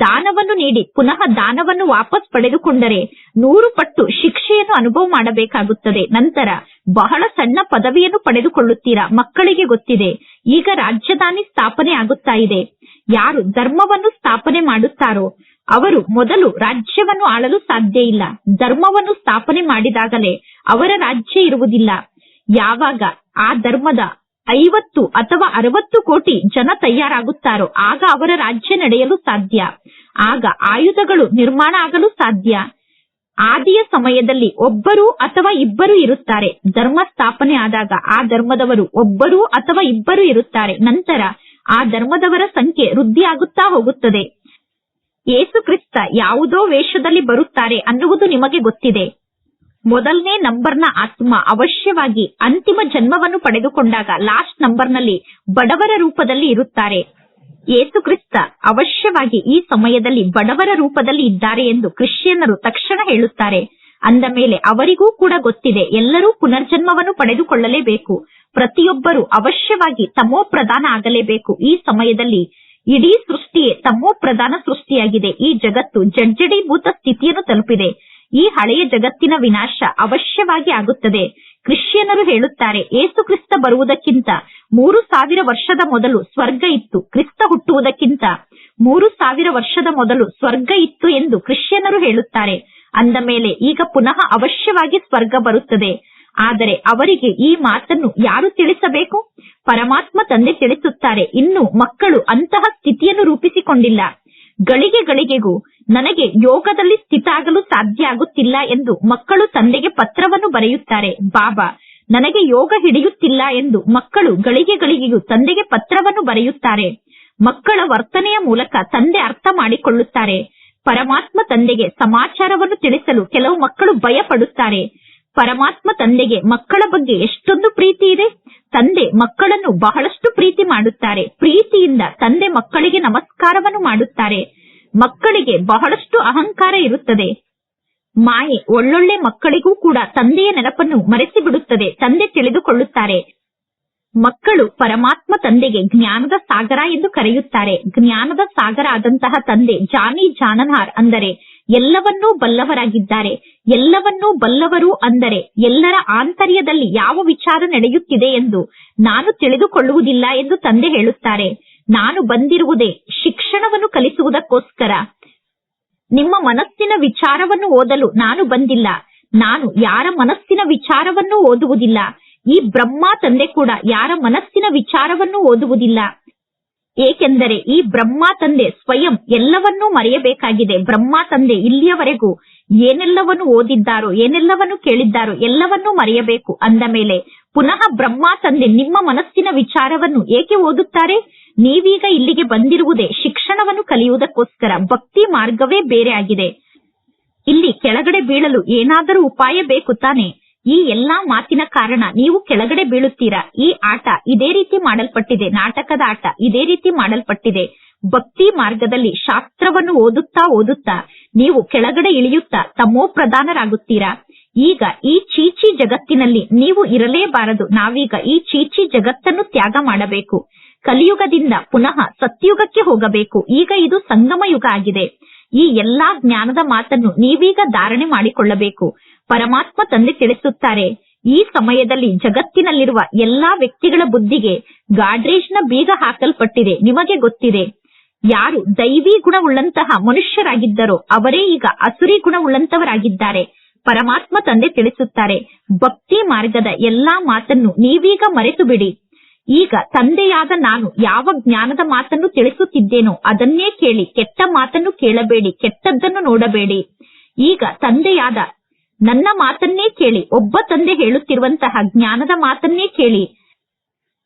ದಾನವನ್ನು ನೀಡಿ, ಪುನಃ ದಾನವನ್ನು ವಾಪಸ್ ಪಡೆದುಕೊಂಡರೆ ನೂರು ಪಟ್ಟು ಶಿಕ್ಷೆಯನ್ನು ಅನುಭವ ಮಾಡಬೇಕಾಗುತ್ತದೆ. ನಂತರ ಬಹಳ ಸಣ್ಣ ಪದವಿಯನ್ನು ಪಡೆದುಕೊಳ್ಳುತ್ತೀರಾ? ಮಕ್ಕಳಿಗೆ ಗೊತ್ತಿದೆ. ಈಗ ರಾಜಧಾನಿ ಸ್ಥಾಪನೆ ಆಗುತ್ತಾ ಇದೆ. ಯಾರು ಧರ್ಮವನ್ನು ಸ್ಥಾಪನೆ ಮಾಡುತ್ತಾರೋ, ಅವರು ಮೊದಲು ರಾಜ್ಯವನ್ನು ಆಳಲು ಸಾಧ್ಯ ಇಲ್ಲ. ಧರ್ಮವನ್ನು ಸ್ಥಾಪನೆ ಮಾಡಿದಾಗಲೇ ಅವರ ರಾಜ್ಯ ಇರುವುದಿಲ್ಲ. ಯಾವಾಗ ಆ ಧರ್ಮದ ಐವತ್ತು ಅಥವಾ ಅರವತ್ತು ಕೋಟಿ ಜನ ತಯಾರಾಗುತ್ತಾರೋ ಆಗ ಅವರ ರಾಜ್ಯ ನಡೆಯಲು ಸಾಧ್ಯ. ಆಗ ಆಯುಧಗಳು ನಿರ್ಮಾಣ ಆಗಲು ಸಾಧ್ಯ. ಆದಿಯ ಸಮಯದಲ್ಲಿ ಒಬ್ಬರು ಅಥವಾ ಇಬ್ಬರು ಇರುತ್ತಾರೆ. ಧರ್ಮ ಸ್ಥಾಪನೆ ಆದಾಗ ಆ ಧರ್ಮದವರು ಒಬ್ಬರು ಅಥವಾ ಇಬ್ಬರು ಇರುತ್ತಾರೆ. ನಂತರ ಆ ಧರ್ಮದವರ ಸಂಖ್ಯೆ ವೃದ್ಧಿಯಾಗುತ್ತಾ ಹೋಗುತ್ತದೆ. ಯೇಸು ಕ್ರಿಸ್ತ ಯಾವುದೋ ವೇಷದಲ್ಲಿ ಬರುತ್ತಾರೆ ಅನ್ನುವುದು ನಿಮಗೆ ಗೊತ್ತಿದೆ. ಮೊದಲನೇ ನಂಬರ್ನ ಆತ್ಮ ಅವಶ್ಯವಾಗಿ ಅಂತಿಮ ಜನ್ಮವನ್ನು ಪಡೆದುಕೊಂಡಾಗ ಲಾಸ್ಟ್ ನಂಬರ್ನಲ್ಲಿ ಬಡವರ ರೂಪದಲ್ಲಿ ಇರುತ್ತಾರೆ. ಯೇಸು ಕ್ರಿಸ್ತ ಅವಶ್ಯವಾಗಿ ಈ ಸಮಯದಲ್ಲಿ ಬಡವರ ರೂಪದಲ್ಲಿ ಇದ್ದಾರೆ ಎಂದು ಕ್ರಿಶ್ಚಿಯನ್ನರು ತಕ್ಷಣ ಹೇಳುತ್ತಾರೆ. ಅಂದ ಮೇಲೆ ಅವರಿಗೂ ಕೂಡ ಗೊತ್ತಿದೆ, ಎಲ್ಲರೂ ಪುನರ್ಜನ್ಮವನ್ನು ಪಡೆದುಕೊಳ್ಳಲೇಬೇಕು. ಪ್ರತಿಯೊಬ್ಬರೂ ಅವಶ್ಯವಾಗಿ ತಮೋ ಪ್ರಧಾನ ಆಗಲೇಬೇಕು. ಈ ಸಮಯದಲ್ಲಿ ಇಡೀ ಸೃಷ್ಟಿಯೇ ತಮೋ ಪ್ರಧಾನ ಸೃಷ್ಟಿಯಾಗಿದೆ. ಈ ಜಗತ್ತು ಜಡ್ಜಡೀಭೂತ ಸ್ಥಿತಿಯನ್ನು ತಲುಪಿದೆ. ಈ ಹಳೆಯ ಜಗತ್ತಿನ ವಿನಾಶ ಅವಶ್ಯವಾಗಿ ಆಗುತ್ತದೆ. ಕ್ರಿಶ್ಚಿಯನರು ಹೇಳುತ್ತಾರೆ, ಏಸು ಕ್ರಿಸ್ತ ಬರುವುದಕ್ಕಿಂತ ಮೂರು ಸಾವಿರ ವರ್ಷದ ಮೊದಲು ಸ್ವರ್ಗ ಇತ್ತು, ಕ್ರಿಸ್ತ ಹುಟ್ಟುವುದಕ್ಕಿಂತ ಮೂರು ಸಾವಿರ ವರ್ಷದ ಮೊದಲು ಸ್ವರ್ಗ ಇತ್ತು ಎಂದು ಕ್ರಿಶ್ಚಿಯನರು ಹೇಳುತ್ತಾರೆ. ಅಂದ ಮೇಲೆ ಈಗ ಪುನಃ ಅವಶ್ಯವಾಗಿ ಸ್ವರ್ಗ ಬರುತ್ತದೆ. ಆದರೆ ಅವರಿಗೆ ಈ ಮಾತನ್ನು ಯಾರು ತಿಳಿಸಬೇಕು? ಪರಮಾತ್ಮ ತಂದೆ ತಿಳಿಸುತ್ತಾರೆ, ಇನ್ನು ಮಕ್ಕಳು ಅಂತಹ ಸ್ಥಿತಿಯನ್ನು ರೂಪಿಸಿಕೊಂಡಿಲ್ಲ. ಗಳಿಗೆ ಗಳಿಗೆಗೂ ನನಗೆ ಯೋಗದಲ್ಲಿ ಸ್ಥಿತಾಗಲು ಸಾಧ್ಯ ಆಗುತ್ತಿಲ್ಲ ಎಂದು ಮಕ್ಕಳು ತಂದೆಗೆ ಪತ್ರವನ್ನು ಬರೆಯುತ್ತಾರೆ. ಬಾಬಾ, ನನಗೆ ಯೋಗ ಹಿಡಿಯುತ್ತಿಲ್ಲ ಎಂದು ಮಕ್ಕಳು ಗಳಿಗೆ ಗಳಿಗೆಗೂ ತಂದೆಗೆ ಪತ್ರವನ್ನು ಬರೆಯುತ್ತಾರೆ. ಮಕ್ಕಳ ವರ್ತನೆಯ ಮೂಲಕ ತಂದೆ ಅರ್ಥ ಮಾಡಿಕೊಳ್ಳುತ್ತಾರೆ. ಪರಮಾತ್ಮ ತಂದೆಗೆ ಸಮಾಚಾರವನ್ನು ತಿಳಿಸಲು ಕೆಲವು ಮಕ್ಕಳು ಭಯ ಪಡುತ್ತಾರೆ ಪರಮಾತ್ಮ ತಂದೆಗೆ ಮಕ್ಕಳ ಬಗ್ಗೆ ಎಷ್ಟೊಂದು ಪ್ರೀತಿ ಇದೆ. ತಂದೆ ಮಕ್ಕಳನ್ನು ಬಹಳಷ್ಟು ಪ್ರೀತಿ ಮಾಡುತ್ತಾರೆ. ಪ್ರೀತಿಯಿಂದ ತಂದೆ ಮಕ್ಕಳಿಗೆ ನಮಸ್ಕಾರವನ್ನು ಮಾಡುತ್ತಾರೆ. ಮಕ್ಕಳಿಗೆ ಬಹಳಷ್ಟು ಅಹಂಕಾರ ಇರುತ್ತದೆ. ಮಾಯೆ ಒಳ್ಳೊಳ್ಳೆ ಮಕ್ಕಳಿಗೂ ಕೂಡ ತಂದೆಯ ನೆನಪನ್ನು ಮರೆಸಿ ಬಿಡುತ್ತದೆ ತಂದೆ ತಿಳಿದುಕೊಳ್ಳುತ್ತಾರೆ. ಮಕ್ಕಳು ಪರಮಾತ್ಮ ತಂದೆಗೆ ಜ್ಞಾನದ ಸಾಗರ ಎಂದು ಕರೆಯುತ್ತಾರೆ. ಜ್ಞಾನದ ಸಾಗರ ಆದಂತಹ ತಂದೆ ಜಾನಿ ಜಾನನಾರ್ ಅಂದರೆ ಎಲ್ಲವನ್ನೂ ಬಲ್ಲವರಾಗಿದ್ದಾರೆ. ಎಲ್ಲವನ್ನೂ ಬಲ್ಲವರು ಅಂದರೆ ಎಲ್ಲರ ಆಂತರ್ಯದಲ್ಲಿ ಯಾವ ವಿಚಾರ ನಡೆಯುತ್ತಿದೆ ಎಂದು ನಾನು ತಿಳಿದುಕೊಳ್ಳುವುದಿಲ್ಲ ಎಂದು ತಂದೆ ಹೇಳುತ್ತಾರೆ. ನಾನು ಬಂದಿರುವುದೇ ಶಿಕ್ಷಣವನ್ನು ಕಲಿಸುವುದಕ್ಕೋಸ್ಕರ. ನಿಮ್ಮ ಮನಸ್ಸಿನ ವಿಚಾರವನ್ನು ಓದಲು ನಾನು ಬಂದಿಲ್ಲ. ನಾನು ಯಾರ ಮನಸ್ಸಿನ ವಿಚಾರವನ್ನು ಓದುವುದಿಲ್ಲ. ಈ ಬ್ರಹ್ಮ ತಂದೆ ಕೂಡ ಯಾರ ಮನಸ್ಸಿನ ವಿಚಾರವನ್ನು ಓದುವುದಿಲ್ಲ. ಏಕೆಂದರೆ ಈ ಬ್ರಹ್ಮ ತಂದೆ ಸ್ವಯಂ ಎಲ್ಲವನ್ನೂ ಮರೆಯಬೇಕಾಗಿದೆ. ಬ್ರಹ್ಮ ತಂದೆ ಇಲ್ಲಿಯವರೆಗೂ ಏನೆಲ್ಲವನ್ನು ಓದಿದ್ದಾರೋ, ಏನೆಲ್ಲವನ್ನು ಕೇಳಿದ್ದಾರೋ ಎಲ್ಲವನ್ನೂ ಮರೆಯಬೇಕು. ಅಂದ ಮೇಲೆ ಪುನಃ ಬ್ರಹ್ಮ ತಂದೆ ನಿಮ್ಮ ಮನಸ್ಸಿನ ವಿಚಾರವನ್ನು ಏಕೆ ಓದುತ್ತಾರೆ? ನೀವೀಗ ಇಲ್ಲಿಗೆ ಬಂದಿರುವುದೇ ಶಿಕ್ಷಣವನ್ನು ಕಲಿಯುವುದಕ್ಕೋಸ್ಕರ. ಭಕ್ತಿ ಮಾರ್ಗವೇ ಬೇರೆ ಇಲ್ಲಿ ಕೆಳಗಡೆ ಬೀಳಲು ಏನಾದರೂ ಉಪಾಯ ಬೇಕು ತಾನೆ? ಈ ಎಲ್ಲಾ ಮಾತಿನ ಕಾರಣ ನೀವು ಕೆಳಗಡೆ ಬೀಳುತ್ತೀರಾ? ಈ ಆಟ ಇದೇ ರೀತಿ ಮಾಡಲ್ಪಟ್ಟಿದೆ, ನಾಟಕದ ಆಟ ಇದೇ ರೀತಿ ಮಾಡಲ್ಪಟ್ಟಿದೆ. ಭಕ್ತಿ ಮಾರ್ಗದಲ್ಲಿ ಶಾಸ್ತ್ರವನ್ನು ಓದುತ್ತಾ ಓದುತ್ತಾ ನೀವು ಕೆಳಗಡೆ ಇಳಿಯುತ್ತಾ ತಮೋ ಪ್ರಧಾನರಾಗುತ್ತೀರಾ? ಈಗ ಈ ಚೀಚಿ ಜಗತ್ತಿನಲ್ಲಿ ನೀವು ಇರಲೇಬಾರದು. ನಾವೀಗ ಈ ಚೀಚಿ ಜಗತ್ತನ್ನು ತ್ಯಾಗ ಮಾಡಬೇಕು. ಕಲಿಯುಗದಿಂದ ಪುನಃ ಸತ್ಯುಗಕ್ಕೆ ಹೋಗಬೇಕು. ಈಗ ಇದು ಸಂಗಮ ಯುಗ ಆಗಿದೆ. ಈ ಎಲ್ಲಾ ಜ್ಞಾನದ ಮಾತನ್ನು ನೀವೀಗ ಧಾರಣೆ ಮಾಡಿಕೊಳ್ಳಬೇಕು. ಪರಮಾತ್ಮ ತಂದೆ ತಿಳಿಸುತ್ತಾರೆ, ಈ ಸಮಯದಲ್ಲಿ ಜಗತ್ತಿನಲ್ಲಿರುವ ಎಲ್ಲಾ ವ್ಯಕ್ತಿಗಳ ಬುದ್ಧಿಗೆ ಗಾಡ್ರೇಜ್ನ ಬೀಗ ಹಾಕಲ್ಪಟ್ಟಿದೆ, ನಿಮಗೆ ಗೊತ್ತಿದೆ. ಯಾರು ದೈವಿ ಗುಣವುಳ್ಳಂತಹ ಮನುಷ್ಯರಾಗಿದ್ದರೋ ಅವರೇ ಈಗ ಅಸುರಿ ಗುಣವುಳ್ಳಂತವರಾಗಿದ್ದಾರೆ. ಪರಮಾತ್ಮ ತಂದೆ ತಿಳಿಸುತ್ತಾರೆ, ಭಕ್ತಿ ಮಾರ್ಗದ ಎಲ್ಲಾ ಮಾತನ್ನು ನೀವೀಗ ಮರೆತು ಬಿಡಿ ಈಗ ತಂದೆಯಾದ ನಾನು ಯಾವ ಜ್ಞಾನದ ಮಾತನ್ನು ತಿಳಿಸುತ್ತಿದ್ದೇನೋ ಅದನ್ನೇ ಕೇಳಿ, ಕೆಟ್ಟ ಮಾತನ್ನು ಕೇಳಬೇಡಿ, ಕೆಟ್ಟದ್ದನ್ನು ನೋಡಬೇಡಿ. ಈಗ ತಂದೆಯಾದ ನನ್ನ ಮಾತನ್ನೇ ಕೇಳಿ, ಒಬ್ಬ ತಂದೆ ಹೇಳುತ್ತಿರುವಂತಹ ಜ್ಞಾನದ ಮಾತನ್ನೇ ಕೇಳಿ.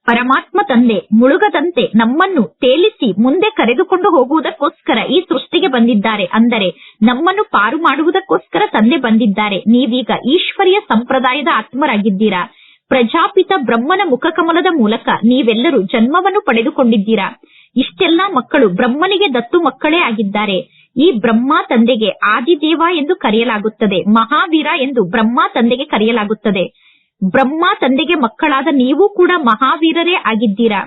ಪರಮಾತ್ಮ ತಂದೆ ಮುಳುಗದಂತೆ ನಮ್ಮನ್ನು ತೇಲಿಸಿ ಮುಂದೆ ಕರೆದುಕೊಂಡು ಹೋಗುವುದಕ್ಕೋಸ್ಕರ ಈ ಸೃಷ್ಟಿಗೆ ಬಂದಿದ್ದಾರೆ. ಅಂದರೆ ನಮ್ಮನ್ನು ಪಾರು ಮಾಡುವುದಕ್ಕೋಸ್ಕರ ತಂದೆ ಬಂದಿದ್ದಾರೆ. ನೀವೀಗ ಈಶ್ವರಿಯ ಸಂಪ್ರದಾಯದ ಆತ್ಮರಾಗಿದ್ದೀರಾ? ಪ್ರಜಾಪಿತ ಬ್ರಹ್ಮನ ಮುಖಕಮಲದ ಮೂಲಕ ನೀವೆಲ್ಲರೂ ಜನ್ಮವನ್ನು ಪಡೆದುಕೊಂಡಿದ್ದೀರಾ? ಇಷ್ಟೆಲ್ಲಾ ಮಕ್ಕಳು ಬ್ರಹ್ಮನಿಗೆ ದತ್ತು ಮಕ್ಕಳೇ ಆಗಿದ್ದಾರೆ. ಈ ಬ್ರಹ್ಮ ತಂದೆಗೆ ಆದಿದೇವ ಎಂದು ಕರೆಯಲಾಗುತ್ತದೆ, ಮಹಾವೀರ ಎಂದು ಬ್ರಹ್ಮ ತಂದೆಗೆ ಕರೆಯಲಾಗುತ್ತದೆ. ಬ್ರಹ್ಮ ತಂದೆಗೆ ಮಕ್ಕಳಾದ ನೀವು ಕೂಡ ಮಹಾವೀರರೇ ಆಗಿದ್ದೀರಾ?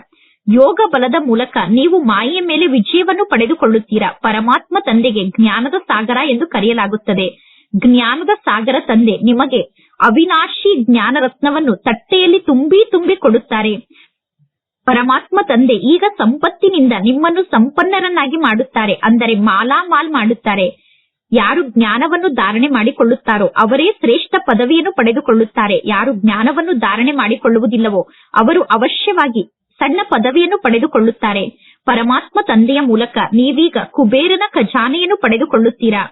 ಯೋಗ ಬಲದ ಮೂಲಕ ನೀವು ಮಾಯೆಯ ಮೇಲೆ ವಿಜಯವನ್ನು ಪಡೆದುಕೊಳ್ಳುತ್ತೀರಾ? ಪರಮಾತ್ಮ ತಂದೆಗೆ ಜ್ಞಾನದ ಸಾಗರ ಎಂದು ಕರೆಯಲಾಗುತ್ತದೆ. ಜ್ಞಾನದ ಸಾಗರ ತಂದೆ ನಿಮಗೆ ಅವಿನಾಶಿ ಜ್ಞಾನ ರತ್ನವನ್ನು ತಟ್ಟೆಯಲ್ಲಿ ತುಂಬಿ ತುಂಬಿ ಕೊಡುತ್ತಾರೆ. ಪರಮಾತ್ಮ ತಂದೆ ಈಗ ಸಂಪತ್ತಿನಿಂದ ನಿಮ್ಮನ್ನು ಸಂಪನ್ನರನ್ನಾಗಿ ಮಾಡುತ್ತಾರೆ. ಅಂದರೆ ಮಾಲಾ ಮಾಲ್ ಮಾಡುತ್ತಾರೆ. ಯಾರು ಜ್ಞಾನವನ್ನು ಧಾರಣೆ ಮಾಡಿಕೊಳ್ಳುತ್ತಾರೋ ಅವರೇ ಶ್ರೇಷ್ಠ ಪದವಿಯನ್ನು ಪಡೆದುಕೊಳ್ಳುತ್ತಾರೆ. ಯಾರು ಜ್ಞಾನವನ್ನು ಧಾರಣೆ ಮಾಡಿಕೊಳ್ಳುವುದಿಲ್ಲವೋ ಅವರು ಅವಶ್ಯವಾಗಿ ಸಣ್ಣ ಪದವಿಯನ್ನು ಪಡೆದುಕೊಳ್ಳುತ್ತಾರೆ. ಪರಮಾತ್ಮ ತಂದೆಯ ಮೂಲಕ ನೀವೀಗ ಕುಬೇರನ ಖಜಾನೆಯನ್ನು ಪಡೆದುಕೊಳ್ಳುತ್ತೀರಾ?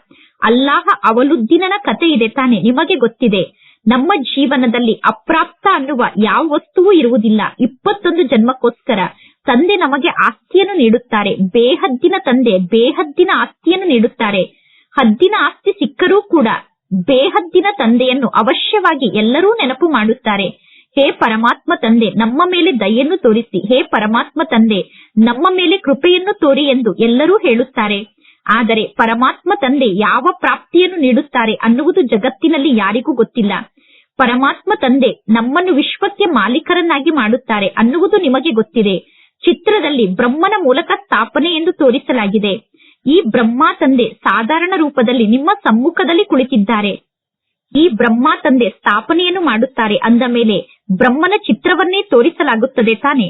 ಅಲ್ಲಾಹ ಅವಲುದ್ದೀನನ ಕಥೆ ಇದೆ ತಾನೆ, ನಿಮಗೆ ಗೊತ್ತಿದೆ. ನಮ್ಮ ಜೀವನದಲ್ಲಿ ಅಪ್ರಾಪ್ತ ಅನ್ನುವ ಯಾವ ವಸ್ತುವೂ ಇರುವುದಿಲ್ಲ. ಇಪ್ಪತ್ತೊಂದು ಜನ್ಮಕ್ಕೋಸ್ಕರ ತಂದೆ ನಮಗೆ ಆಸ್ತಿಯನ್ನು ನೀಡುತ್ತಾರೆ. ಬೇಹದ್ದಿನ ತಂದೆ, ಬೇಹದ್ದಿನ ಆಸ್ತಿಯನ್ನು ನೀಡುತ್ತಾರೆ. ಹದ್ದಿನ ಆಸ್ತಿ ಸಿಕ್ಕರೂ ಕೂಡ ಬೇಹದ್ದಿನ ತಂದೆಯನ್ನು ಅವಶ್ಯವಾಗಿ ಎಲ್ಲರೂ ನೆನಪು ಮಾಡುತ್ತಾರೆ. ಹೇ ಪರಮಾತ್ಮ ತಂದೆ, ನಮ್ಮ ಮೇಲೆ ದಯೆಯನ್ನು ತೋರಿಸಿ. ಹೇ ಪರಮಾತ್ಮ ತಂದೆ, ನಮ್ಮ ಮೇಲೆ ಕೃಪೆಯನ್ನು ತೋರಿ ಎಂದು ಎಲ್ಲರೂ ಹೇಳುತ್ತಾರೆ. ಆದರೆ ಪರಮಾತ್ಮ ತಂದೆ ಯಾವ ಪ್ರಾಪ್ತಿಯನ್ನು ನೀಡುತ್ತಾರೆ ಅನ್ನುವುದು ಜಗತ್ತಿನಲ್ಲಿ ಯಾರಿಗೂ ಗೊತ್ತಿಲ್ಲ. ಪರಮಾತ್ಮ ತಂದೆ ನಮ್ಮನ್ನು ವಿಶ್ವಕ್ಕೆ ಮಾಲೀಕರನ್ನಾಗಿ ಮಾಡುತ್ತಾರೆ ಅನ್ನುವುದು ನಿಮಗೆ ಗೊತ್ತಿದೆ. ಚಿತ್ರದಲ್ಲಿ ಬ್ರಹ್ಮನ ಮೂಲಕ ಸ್ಥಾಪನೆ ಎಂದು ತೋರಿಸಲಾಗಿದೆ. ಈ ಬ್ರಹ್ಮ ತಂದೆ ಸಾಧಾರಣ ರೂಪದಲ್ಲಿ ನಿಮ್ಮ ಸಮ್ಮುಖದಲ್ಲಿ ಕುಳಿತಿದ್ದಾರೆ. ಈ ಬ್ರಹ್ಮ ತಂದೆ ಸ್ಥಾಪನೆಯನ್ನು ಮಾಡುತ್ತಾರೆ ಅಂದ ಮೇಲೆ ಬ್ರಹ್ಮನ ಚಿತ್ರವನ್ನೇ ತೋರಿಸಲಾಗುತ್ತದೆ ತಾನೆ.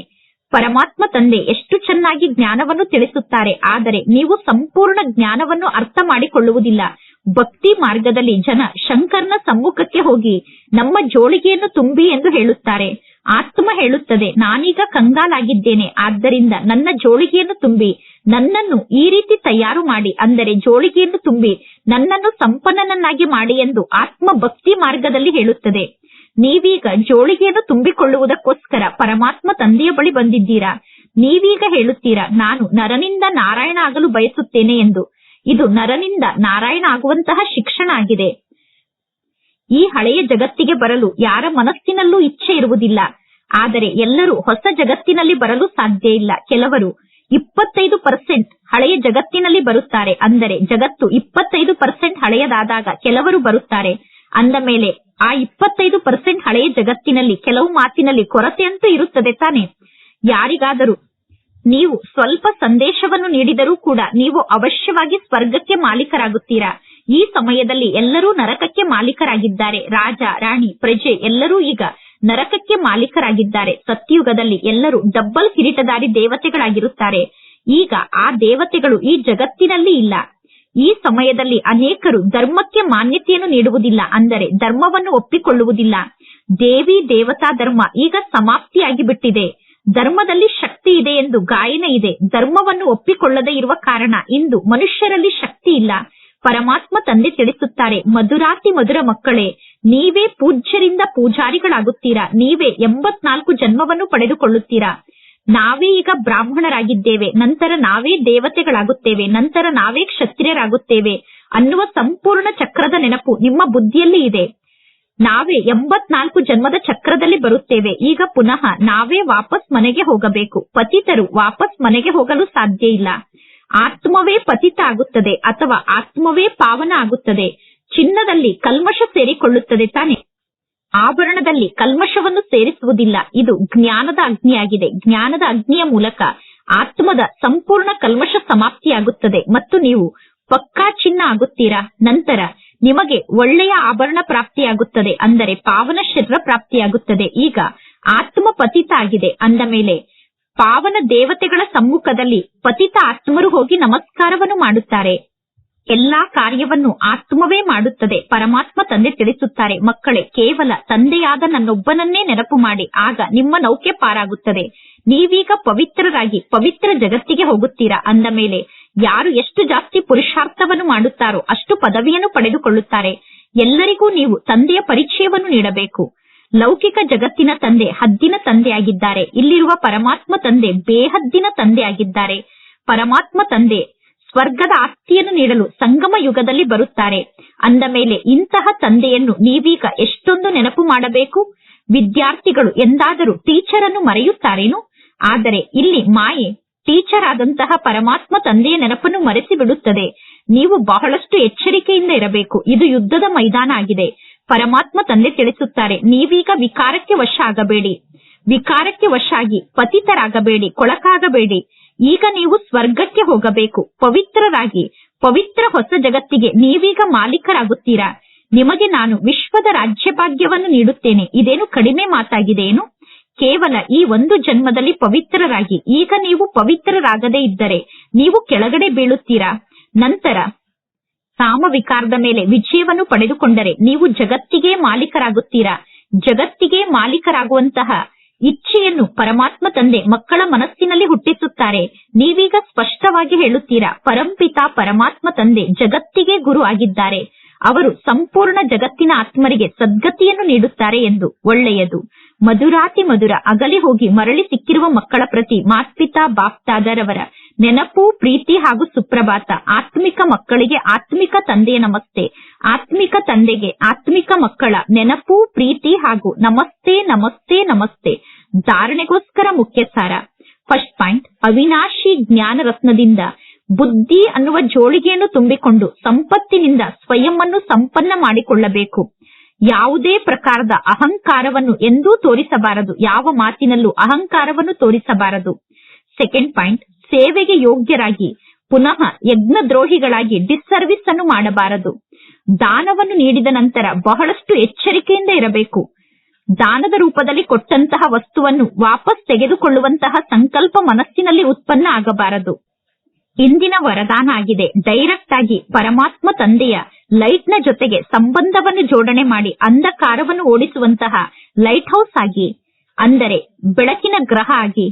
ಪರಮಾತ್ಮ ತಂದೆ ಎಷ್ಟು ಚೆನ್ನಾಗಿ ಜ್ಞಾನವನ್ನು ತಿಳಿಸುತ್ತಾರೆ ಆದರೆ ನೀವು ಸಂಪೂರ್ಣ ಜ್ಞಾನವನ್ನು ಅರ್ಥ ಮಾಡಿಕೊಳ್ಳುವುದಿಲ್ಲ. ಭಕ್ತಿ ಮಾರ್ಗದಲ್ಲಿ ಜನ ಶಂಕರ್ನ ಸಮ್ಮುಖಕ್ಕೆ ಹೋಗಿ ನಮ್ಮ ಜೋಳಿಗೆಯನ್ನು ತುಂಬಿ ಎಂದು ಹೇಳುತ್ತಾರೆ. ಆತ್ಮ ಹೇಳುತ್ತದೆ, ನಾನೀಗ ಕಂಗಾಲಾಗಿದ್ದೇನೆ, ಆದ್ದರಿಂದ ನನ್ನ ಜೋಳಿಗೆಯನ್ನು ತುಂಬಿ, ನನ್ನನ್ನು ಈ ರೀತಿ ತಯಾರು ಮಾಡಿ, ಅಂದರೆ ಜೋಳಿಗೆಯನ್ನು ತುಂಬಿ, ನನ್ನನ್ನು ಸಂಪನ್ನನನ್ನಾಗಿ ಮಾಡಿ ಎಂದು ಆತ್ಮ ಭಕ್ತಿ ಮಾರ್ಗದಲ್ಲಿ ಹೇಳುತ್ತದೆ. ನೀವೀಗ ಜೋಳಿಗೆಯನ್ನು ತುಂಬಿಕೊಳ್ಳುವುದಕ್ಕೋಸ್ಕರ ಪರಮಾತ್ಮ ತಂದೆಯ ಬಳಿ ಬಂದಿದ್ದೀರಾ? ನೀವೀಗ ಹೇಳುತ್ತೀರಾ, ನಾನು ನರನಿಂದ ನಾರಾಯಣ ಆಗಲು ಬಯಸುತ್ತೇನೆ ಎಂದು. ಇದು ನರನಿಂದ ನಾರಾಯಣ ಆಗುವಂತಹ ಶಿಕ್ಷಣ ಆಗಿದೆ. ಈ ಹಳೆಯ ಜಗತ್ತಿಗೆ ಬರಲು ಯಾರ ಮನಸ್ಸಿನಲ್ಲೂ ಇಚ್ಛೆ ಇರುವುದಿಲ್ಲ. ಆದರೆ ಎಲ್ಲರೂ ಹೊಸ ಜಗತ್ತಿನಲ್ಲಿ ಬರಲು ಸಾಧ್ಯ ಇಲ್ಲ. ಕೆಲವರು ಇಪ್ಪತ್ತೈದು ಪರ್ಸೆಂಟ್ ಹಳೆಯ ಜಗತ್ತಿನಲ್ಲಿ ಬರುತ್ತಾರೆ. ಅಂದರೆ ಜಗತ್ತು ಇಪ್ಪತ್ತೈದು ಪರ್ಸೆಂಟ್ ಹಳೆಯದಾದಾಗ ಕೆಲವರು ಬರುತ್ತಾರೆ. ಅಂದ ಮೇಲೆ ಆ ಇಪ್ಪತ್ತೈದು ಪರ್ಸೆಂಟ್ ಹಳೆಯ ಜಗತ್ತಿನಲ್ಲಿ ಕೆಲವು ಮಾತಿನಲ್ಲಿ ಕೊರತೆ ಅಂತೂ ಇರುತ್ತದೆ ತಾನೆ? ಯಾರಿಗಾದರೂ ನೀವು ಸ್ವಲ್ಪ ಸಂದೇಶವನ್ನು ನೀಡಿದರೂ ಕೂಡ ನೀವು ಅವಶ್ಯವಾಗಿ ಸ್ವರ್ಗಕ್ಕೆ ಮಾಲೀಕರಾಗುತ್ತೀರಾ? ಈ ಸಮಯದಲ್ಲಿ ಎಲ್ಲರೂ ನರಕಕ್ಕೆ ಮಾಲೀಕರಾಗಿದ್ದಾರೆ. ರಾಜ, ರಾಣಿ, ಪ್ರಜೆ ಎಲ್ಲರೂ ಈಗ ನರಕಕ್ಕೆ ಮಾಲೀಕರಾಗಿದ್ದಾರೆ. ಸತ್ಯುಗದಲ್ಲಿ ಎಲ್ಲರೂ ಡಬ್ಬಲ್ ಕಿರೀಟಧಾರಿ ದೇವತೆಗಳಾಗಿರುತ್ತಾರೆ. ಈಗ ಆ ದೇವತೆಗಳು ಈ ಜಗತ್ತಿನಲ್ಲಿ ಇಲ್ಲ. ಈ ಸಮಯದಲ್ಲಿ ಅನೇಕರು ಧರ್ಮಕ್ಕೆ ಮಾನ್ಯತೆಯನ್ನು ನೀಡುವುದಿಲ್ಲ, ಅಂದರೆ ಧರ್ಮವನ್ನು ಒಪ್ಪಿಕೊಳ್ಳುವುದಿಲ್ಲ. ದೇವಿ ದೇವತಾ ಧರ್ಮ ಈಗ ಸಮಾಪ್ತಿಯಾಗಿ ಬಿಟ್ಟಿದೆ ಧರ್ಮದಲ್ಲಿ ಶಕ್ತಿ ಇದೆ ಎಂದು ಗಾಯನ ಇದೆ. ಧರ್ಮವನ್ನು ಒಪ್ಪಿಕೊಳ್ಳದೆ ಇರುವ ಕಾರಣ ಇಂದು ಮನುಷ್ಯರಲ್ಲಿ ಶಕ್ತಿ ಇಲ್ಲ. ಪರಮಾತ್ಮ ತಂದೆ ತಿಳಿಸುತ್ತಾರೆ, ಮಧುರಾತಿ ಮಧುರ ಮಕ್ಕಳೇ, ನೀವೇ ಪೂಜ್ಯರಿಂದ ಪೂಜಾರಿಗಳಾಗುತ್ತೀರಾ? ನೀವೇ ಎಂಬತ್ನಾಲ್ಕು ಜನ್ಮವನ್ನು ಪಡೆದುಕೊಳ್ಳುತ್ತೀರಾ? ನಾವೇ ಈಗ ಬ್ರಾಹ್ಮಣರಾಗಿದ್ದೇವೆ. ನಂತರ ನಾವೇ ದೇವತೆಗಳಾಗುತ್ತೇವೆ. ನಂತರ ನಾವೇ ಕ್ಷತ್ರಿಯರಾಗುತ್ತೇವೆ. ಅನ್ನುವ ಸಂಪೂರ್ಣ ಚಕ್ರದ ನೆನಪು ನಿಮ್ಮ ಬುದ್ಧಿಯಲ್ಲಿ ಇದೆ. ನಾವೇ ಎಂಬತ್ನಾಲ್ಕು ಜನ್ಮದ ಚಕ್ರದಲ್ಲಿ ಬರುತ್ತೇವೆ. ಈಗ ಪುನಃ ನಾವೇ ವಾಪಸ್ ಮನೆಗೆ ಹೋಗಬೇಕು. ಪತಿತರು ವಾಪಸ್ ಮನೆಗೆ ಹೋಗಲು ಸಾಧ್ಯ ಇಲ್ಲ. ಆತ್ಮವೇ ಪತಿತ ಆಗುತ್ತದೆ ಅಥವಾ ಆತ್ಮವೇ ಪಾವನ ಆಗುತ್ತದೆ. ಚಿನ್ನದಲ್ಲಿ ಕಲ್ಮಶ ಸೇರಿಕೊಳ್ಳುತ್ತದೆ ತಾನೆ. ಆಭರಣದಲ್ಲಿ ಕಲ್ಮಶವನ್ನು ಸೇರಿಸುವುದಿಲ್ಲ. ಇದು ಜ್ಞಾನದ ಅಗ್ನಿಯಾಗಿದೆ. ಜ್ಞಾನದ ಅಗ್ನಿಯ ಮೂಲಕ ಆತ್ಮದ ಸಂಪೂರ್ಣ ಕಲ್ಮಶ ಸಮಾಪ್ತಿಯಾಗುತ್ತದೆ. ಮತ್ತು ನೀವು ಪಕ್ಕಾ ಚಿನ್ನ ಆಗುತ್ತೀರಾ? ನಂತರ ನಿಮಗೆ ಒಳ್ಳೆಯ ಆಭರಣ ಪ್ರಾಪ್ತಿಯಾಗುತ್ತದೆ ಅಂದರೆ ಪಾವನ ಶರೀರ ಪ್ರಾಪ್ತಿಯಾಗುತ್ತದೆ. ಈಗ ಆತ್ಮ ಪತಿತ ಆಗಿದೆ ಅಂದ ಮೇಲೆ ಪಾವನ ದೇವತೆಗಳ ಸಮ್ಮುಖದಲ್ಲಿ ಪತಿತ ಆತ್ಮರು ಹೋಗಿ ನಮಸ್ಕಾರವನ್ನು ಮಾಡುತ್ತಾರೆ. ಎಲ್ಲಾ ಕಾರ್ಯವನ್ನು ಆತ್ಮವೇ ಮಾಡುತ್ತದೆ. ಪರಮಾತ್ಮ ತಂದೆ ತಿಳಿಸುತ್ತಾರೆ. ಮಕ್ಕಳೇ, ಕೇವಲ ತಂದೆಯಾದ ನನ್ನೊಬ್ಬನನ್ನೇ ನೆನಪು ಮಾಡಿ, ಆಗ ನಿಮ್ಮ ನೌಕೆ ಪಾರಾಗುತ್ತದೆ. ನೀವೀಗ ಪವಿತ್ರರಾಗಿ, ಪವಿತ್ರ ಜಗತ್ತಿಗೆ ಹೋಗುತ್ತೀರಾ ಅಂದ ಮೇಲೆ ಯಾರು ಎಷ್ಟು ಜಾಸ್ತಿ ಪುರುಷಾರ್ಥವನ್ನು ಮಾಡುತ್ತಾರೋ ಅಷ್ಟು ಪದವಿಯನ್ನು ಪಡೆದುಕೊಳ್ಳುತ್ತಾರೆ. ಎಲ್ಲರಿಗೂ ನೀವು ತಂದೆಯ ಪರಿಚಯವನ್ನು ನೀಡಬೇಕು. ಲೌಕಿಕ ಜಗತ್ತಿನ ತಂದೆ ಹದ್ದಿನ ತಂದೆಯಾಗಿದ್ದಾರೆ. ಇಲ್ಲಿರುವ ಪರಮಾತ್ಮ ತಂದೆ ಬೇಹದ್ದಿನ ತಂದೆಯಾಗಿದ್ದಾರೆ. ಪರಮಾತ್ಮ ತಂದೆ ಸ್ವರ್ಗದ ಆಸ್ತಿಯನ್ನು ನೀಡಲು ಸಂಗಮ ಯುಗದಲ್ಲಿ ಬರುತ್ತಾರೆ. ಅಂದ ಮೇಲೆ ಇಂತಹ ತಂದೆಯನ್ನು ನೀವೀಗ ಎಷ್ಟೊಂದು ನೆನಪು ಮಾಡಬೇಕು? ವಿದ್ಯಾರ್ಥಿಗಳು ಎಂದಾದರೂ ಟೀಚರ್ ಅನ್ನು ಮರೆಯುತ್ತಾರೇನು? ಆದರೆ ಇಲ್ಲಿ ಮಾಯೆ ಟೀಚರ್ ಆದಂತಹ ಪರಮಾತ್ಮ ತಂದೆಯ ನೆನಪನ್ನು ಮರೆಸಿ ಬಿಡುತ್ತದೆ. ನೀವು ಬಹಳಷ್ಟು ಎಚ್ಚರಿಕೆಯಿಂದ ಇರಬೇಕು. ಇದು ಯುದ್ಧದ ಮೈದಾನ ಆಗಿದೆ. ಪರಮಾತ್ಮ ತಂದೆ ತಿಳಿಸುತ್ತಾರೆ, ನೀವೀಗ ವಿಕಾರಕ್ಕೆ ವಶ ಆಗಬೇಡಿ. ವಿಕಾರಕ್ಕೆ ವಶಾಗಿ, ಪತಿತರಾಗಬೇಡಿ, ಕೊಳಕಾಗಬೇಡಿ. ಈಗ ನೀವು ಸ್ವರ್ಗಕ್ಕೆ ಹೋಗಬೇಕು. ಪವಿತ್ರರಾಗಿ, ಪವಿತ್ರ ಹೊಸ ಜಗತ್ತಿಗೆ ನೀವೀಗ ಮಾಲೀಕರಾಗುತ್ತೀರಾ? ನಿಮಗೆ ನಾನು ವಿಶ್ವದ ರಾಜ್ಯಭಾಗ್ಯವನ್ನು ನೀಡುತ್ತೇನೆ. ಇದೇನು ಕಡಿಮೆ ಮಾತಾಗಿದೆಯೇನು? ಕೇವಲ ಈ ಒಂದು ಜನ್ಮದಲ್ಲಿ ಪವಿತ್ರರಾಗಿ. ಈಗ ನೀವು ಪವಿತ್ರರಾಗದೇ ಇದ್ದರೆ ನೀವು ಕೆಳಗಡೆ ಬೀಳುತ್ತೀರಾ? ನಂತರ ಸಾಮವಿಕಾರದ ಮೇಲೆ ವಿಜಯವನ್ನು ಪಡೆದುಕೊಂಡರೆ ನೀವು ಜಗತ್ತಿಗೆ ಮಾಲೀಕರಾಗುತ್ತೀರಾ? ಜಗತ್ತಿಗೆ ಮಾಲೀಕರಾಗುವಂತಹ ಇಚ್ಛೆಯನ್ನು ಪರಮಾತ್ಮ ತಂದೆ ಮಕ್ಕಳ ಮನಸ್ಸಿನಲ್ಲಿ ಹುಟ್ಟಿಸುತ್ತಾರೆ. ನೀವೀಗ ಸ್ಪಷ್ಟವಾಗಿ ಹೇಳುತ್ತೀರಾ, ಪರಂಪಿತ ಪರಮಾತ್ಮ ತಂದೆ ಜಗತ್ತಿಗೆ ಗುರು ಆಗಿದ್ದಾರೆ. ಅವರು ಸಂಪೂರ್ಣ ಜಗತ್ತಿನ ಆತ್ಮರಿಗೆ ಸದ್ಗತಿಯನ್ನು ನೀಡುತ್ತಾರೆ ಎಂದು ಒಳ್ಳೆಯದು. ಮಧುರಾತಿ ಮಧುರ ಅಗಲಿ ಹೋಗಿ ಮರಳಿ ಸಿಕ್ಕಿರುವ ಮಕ್ಕಳ ಪ್ರತಿ ಮಾತ್ಪಿತಾ ಬಾಪ್ತಾದರವರ ನೆನಪು, ಪ್ರೀತಿ ಹಾಗೂ ಸುಪ್ರಭಾತ. ಆತ್ಮಿಕ ಮಕ್ಕಳಿಗೆ ಆತ್ಮಿಕ ತಂದೆಯ ನಮಸ್ತೆ. ಆತ್ಮಿಕ ತಂದೆಗೆ ಆತ್ಮಿಕ ಮಕ್ಕಳ ನೆನಪು, ಪ್ರೀತಿ ಹಾಗೂ ನಮಸ್ತೆ ನಮಸ್ತೆ ನಮಸ್ತೆ. ಧಾರಣೆಗೋಸ್ಕರ ಮುಖ್ಯ ಸಾರ ಫಸ್ಟ್ ಪಾಯಿಂಟ್, ಅವಿನಾಶಿ ಜ್ಞಾನ ರತ್ನದಿಂದ ಬುದ್ಧಿ ಅನ್ನುವ ಜೋಳಿಗೆಯನ್ನು ತುಂಬಿಕೊಂಡು ಸಂಪತ್ತಿನಿಂದ ಸ್ವಯಂ ಅನ್ನು ಸಂಪನ್ನ ಮಾಡಿಕೊಳ್ಳಬೇಕು. ಯಾವುದೇ ಪ್ರಕಾರದ ಅಹಂಕಾರವನ್ನು ಎಂದೂ ತೋರಿಸಬಾರದು. ಯಾವ ಮಾತಿನಲ್ಲೂ ಅಹಂಕಾರವನ್ನು ತೋರಿಸಬಾರದು. ಸೆಕೆಂಡ್ ಪಾಯಿಂಟ್ ಸೇವೆಗೆ ಯೋಗ್ಯರಾಗಿ, ಪುನಃ ಯಜ್ಞದ್ರೋಹಿಗಳಾಗಿ ಡಿಸ್ಸರ್ವಿಸ್ ಅನ್ನು ಮಾಡಬಾರದು. ದಾನವನ್ನು ನೀಡಿದ ನಂತರ ಬಹಳಷ್ಟು ಎಚ್ಚರಿಕೆಯಿಂದ ಇರಬೇಕು. ದಾನದ ರೂಪದಲ್ಲಿ ಕೊಟ್ಟಂತಹ ವಸ್ತುವನ್ನು ವಾಪಸ್ ತೆಗೆದುಕೊಳ್ಳುವಂತಹ ಸಂಕಲ್ಪ ಮನಸ್ಸಿನಲ್ಲಿ ಉತ್ಪನ್ನ ಆಗಬಾರದು. ಇಂದಿನ ವರದಾನ ಆಗಿದೆ. ಡೈರೆಕ್ಟ್ ಆಗಿ ಪರಮಾತ್ಮ ತಂದೆಯ ಲೈಟ್ನ ಜೊತೆಗೆ ಸಂಬಂಧವನ್ನು ಜೋಡಣೆ ಮಾಡಿ ಅಂಧಕಾರವನ್ನು ಓಡಿಸುವಂತಹ ಲೈಟ್ ಹೌಸ್ ಆಗಿ, ಅಂದರೆ ಬೆಳಕಿನ ಗ್ರಹ ಆಗಿ,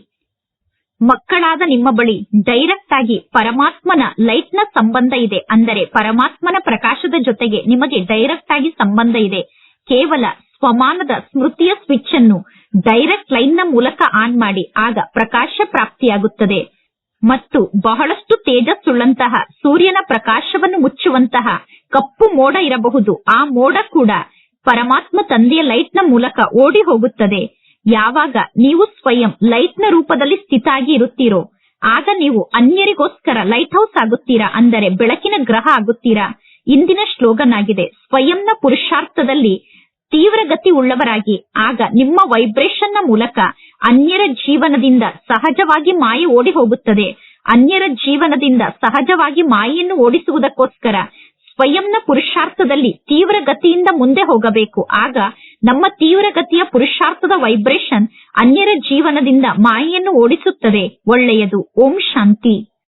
ಮಕ್ಕಳಾದ ನಿಮ್ಮ ಬಳಿ ಡೈರೆಕ್ಟ್ ಆಗಿ ಪರಮಾತ್ಮನ ಲೈಟ್ನ ಸಂಬಂಧ ಇದೆ. ಅಂದರೆ ಪರಮಾತ್ಮನ ಪ್ರಕಾಶದ ಜೊತೆಗೆ ನಿಮಗೆ ಡೈರೆಕ್ಟ್ ಆಗಿ ಸಂಬಂಧ ಇದೆ. ಕೇವಲ ಸ್ವಮಾನದ ಸ್ಮೃತಿಯ ಸ್ವಿಚ್ ಅನ್ನು ಡೈರೆಕ್ಟ್ ಲೈನ್ನ ಮೂಲಕ ಆನ್ ಮಾಡಿ, ಆಗ ಪ್ರಕಾಶ ಪ್ರಾಪ್ತಿಯಾಗುತ್ತದೆ. ಮತ್ತು ಬಹಳಷ್ಟು ತೇಜಸ್ಸುಳ್ಳಂತಹ ಸೂರ್ಯನ ಪ್ರಕಾಶವನ್ನು ಮುಚ್ಚುವಂತಹ ಕಪ್ಪು ಮೋಡ ಇರಬಹುದು. ಆ ಮೋಡ ಕೂಡ ಪರಮಾತ್ಮ ತಂದೆಯ ಲೈಟ್ನ ಮೂಲಕ ಓಡಿ ಹೋಗುತ್ತದೆ. ಯಾವಾಗ ನೀವು ಸ್ವಯಂ ಲೈಟ್ನ ರೂಪದಲ್ಲಿ ಸ್ಥಿತಾಗಿ ಇರುತ್ತೀರೋ, ಆಗ ನೀವು ಅನ್ಯರಿಗೋಸ್ಕರ ಲೈಟ್ ಹೌಸ್ ಆಗುತ್ತೀರಾ ಅಂದರೆ ಬೆಳಕಿನ ಗ್ರಹ ಆಗುತ್ತೀರಾ? ಇಂದಿನ ಶ್ಲೋಗನ್ ಆಗಿದೆ ಸ್ವಯಂನ ಪುರುಷಾರ್ಥದಲ್ಲಿ ತೀವ್ರಗತಿ ಉಳ್ಳವರಾಗಿ ಆಗ ನಿಮ್ಮ ವೈಬ್ರೇಷನ್ನ ಮೂಲಕ ಅನ್ಯರ ಜೀವನದಿಂದ ಸಹಜವಾಗಿ ಮಾಯೆ ಓಡಿ ಹೋಗುತ್ತದೆ ಅನ್ಯರ ಜೀವನದಿಂದ ಸಹಜವಾಗಿ ಮಾಯೆಯನ್ನು ಓಡಿಸುವುದಕ್ಕೋಸ್ಕರ ಸ್ವಯಂನ ಪುರುಷಾರ್ಥದಲ್ಲಿ ತೀವ್ರ ಗತಿಯಿಂದ ಮುಂದೆ ಹೋಗಬೇಕು. ಆಗ ನಮ್ಮ ತೀವ್ರ ಗತಿಯ ಪುರುಷಾರ್ಥದ ವೈಬ್ರೇಷನ್ ಅನ್ಯರ ಜೀವನದಿಂದ ಮಾಯೆಯನ್ನು ಓಡಿಸುತ್ತದೆ. ಒಳ್ಳೆಯದು. ಓಂ ಶಾಂತಿ.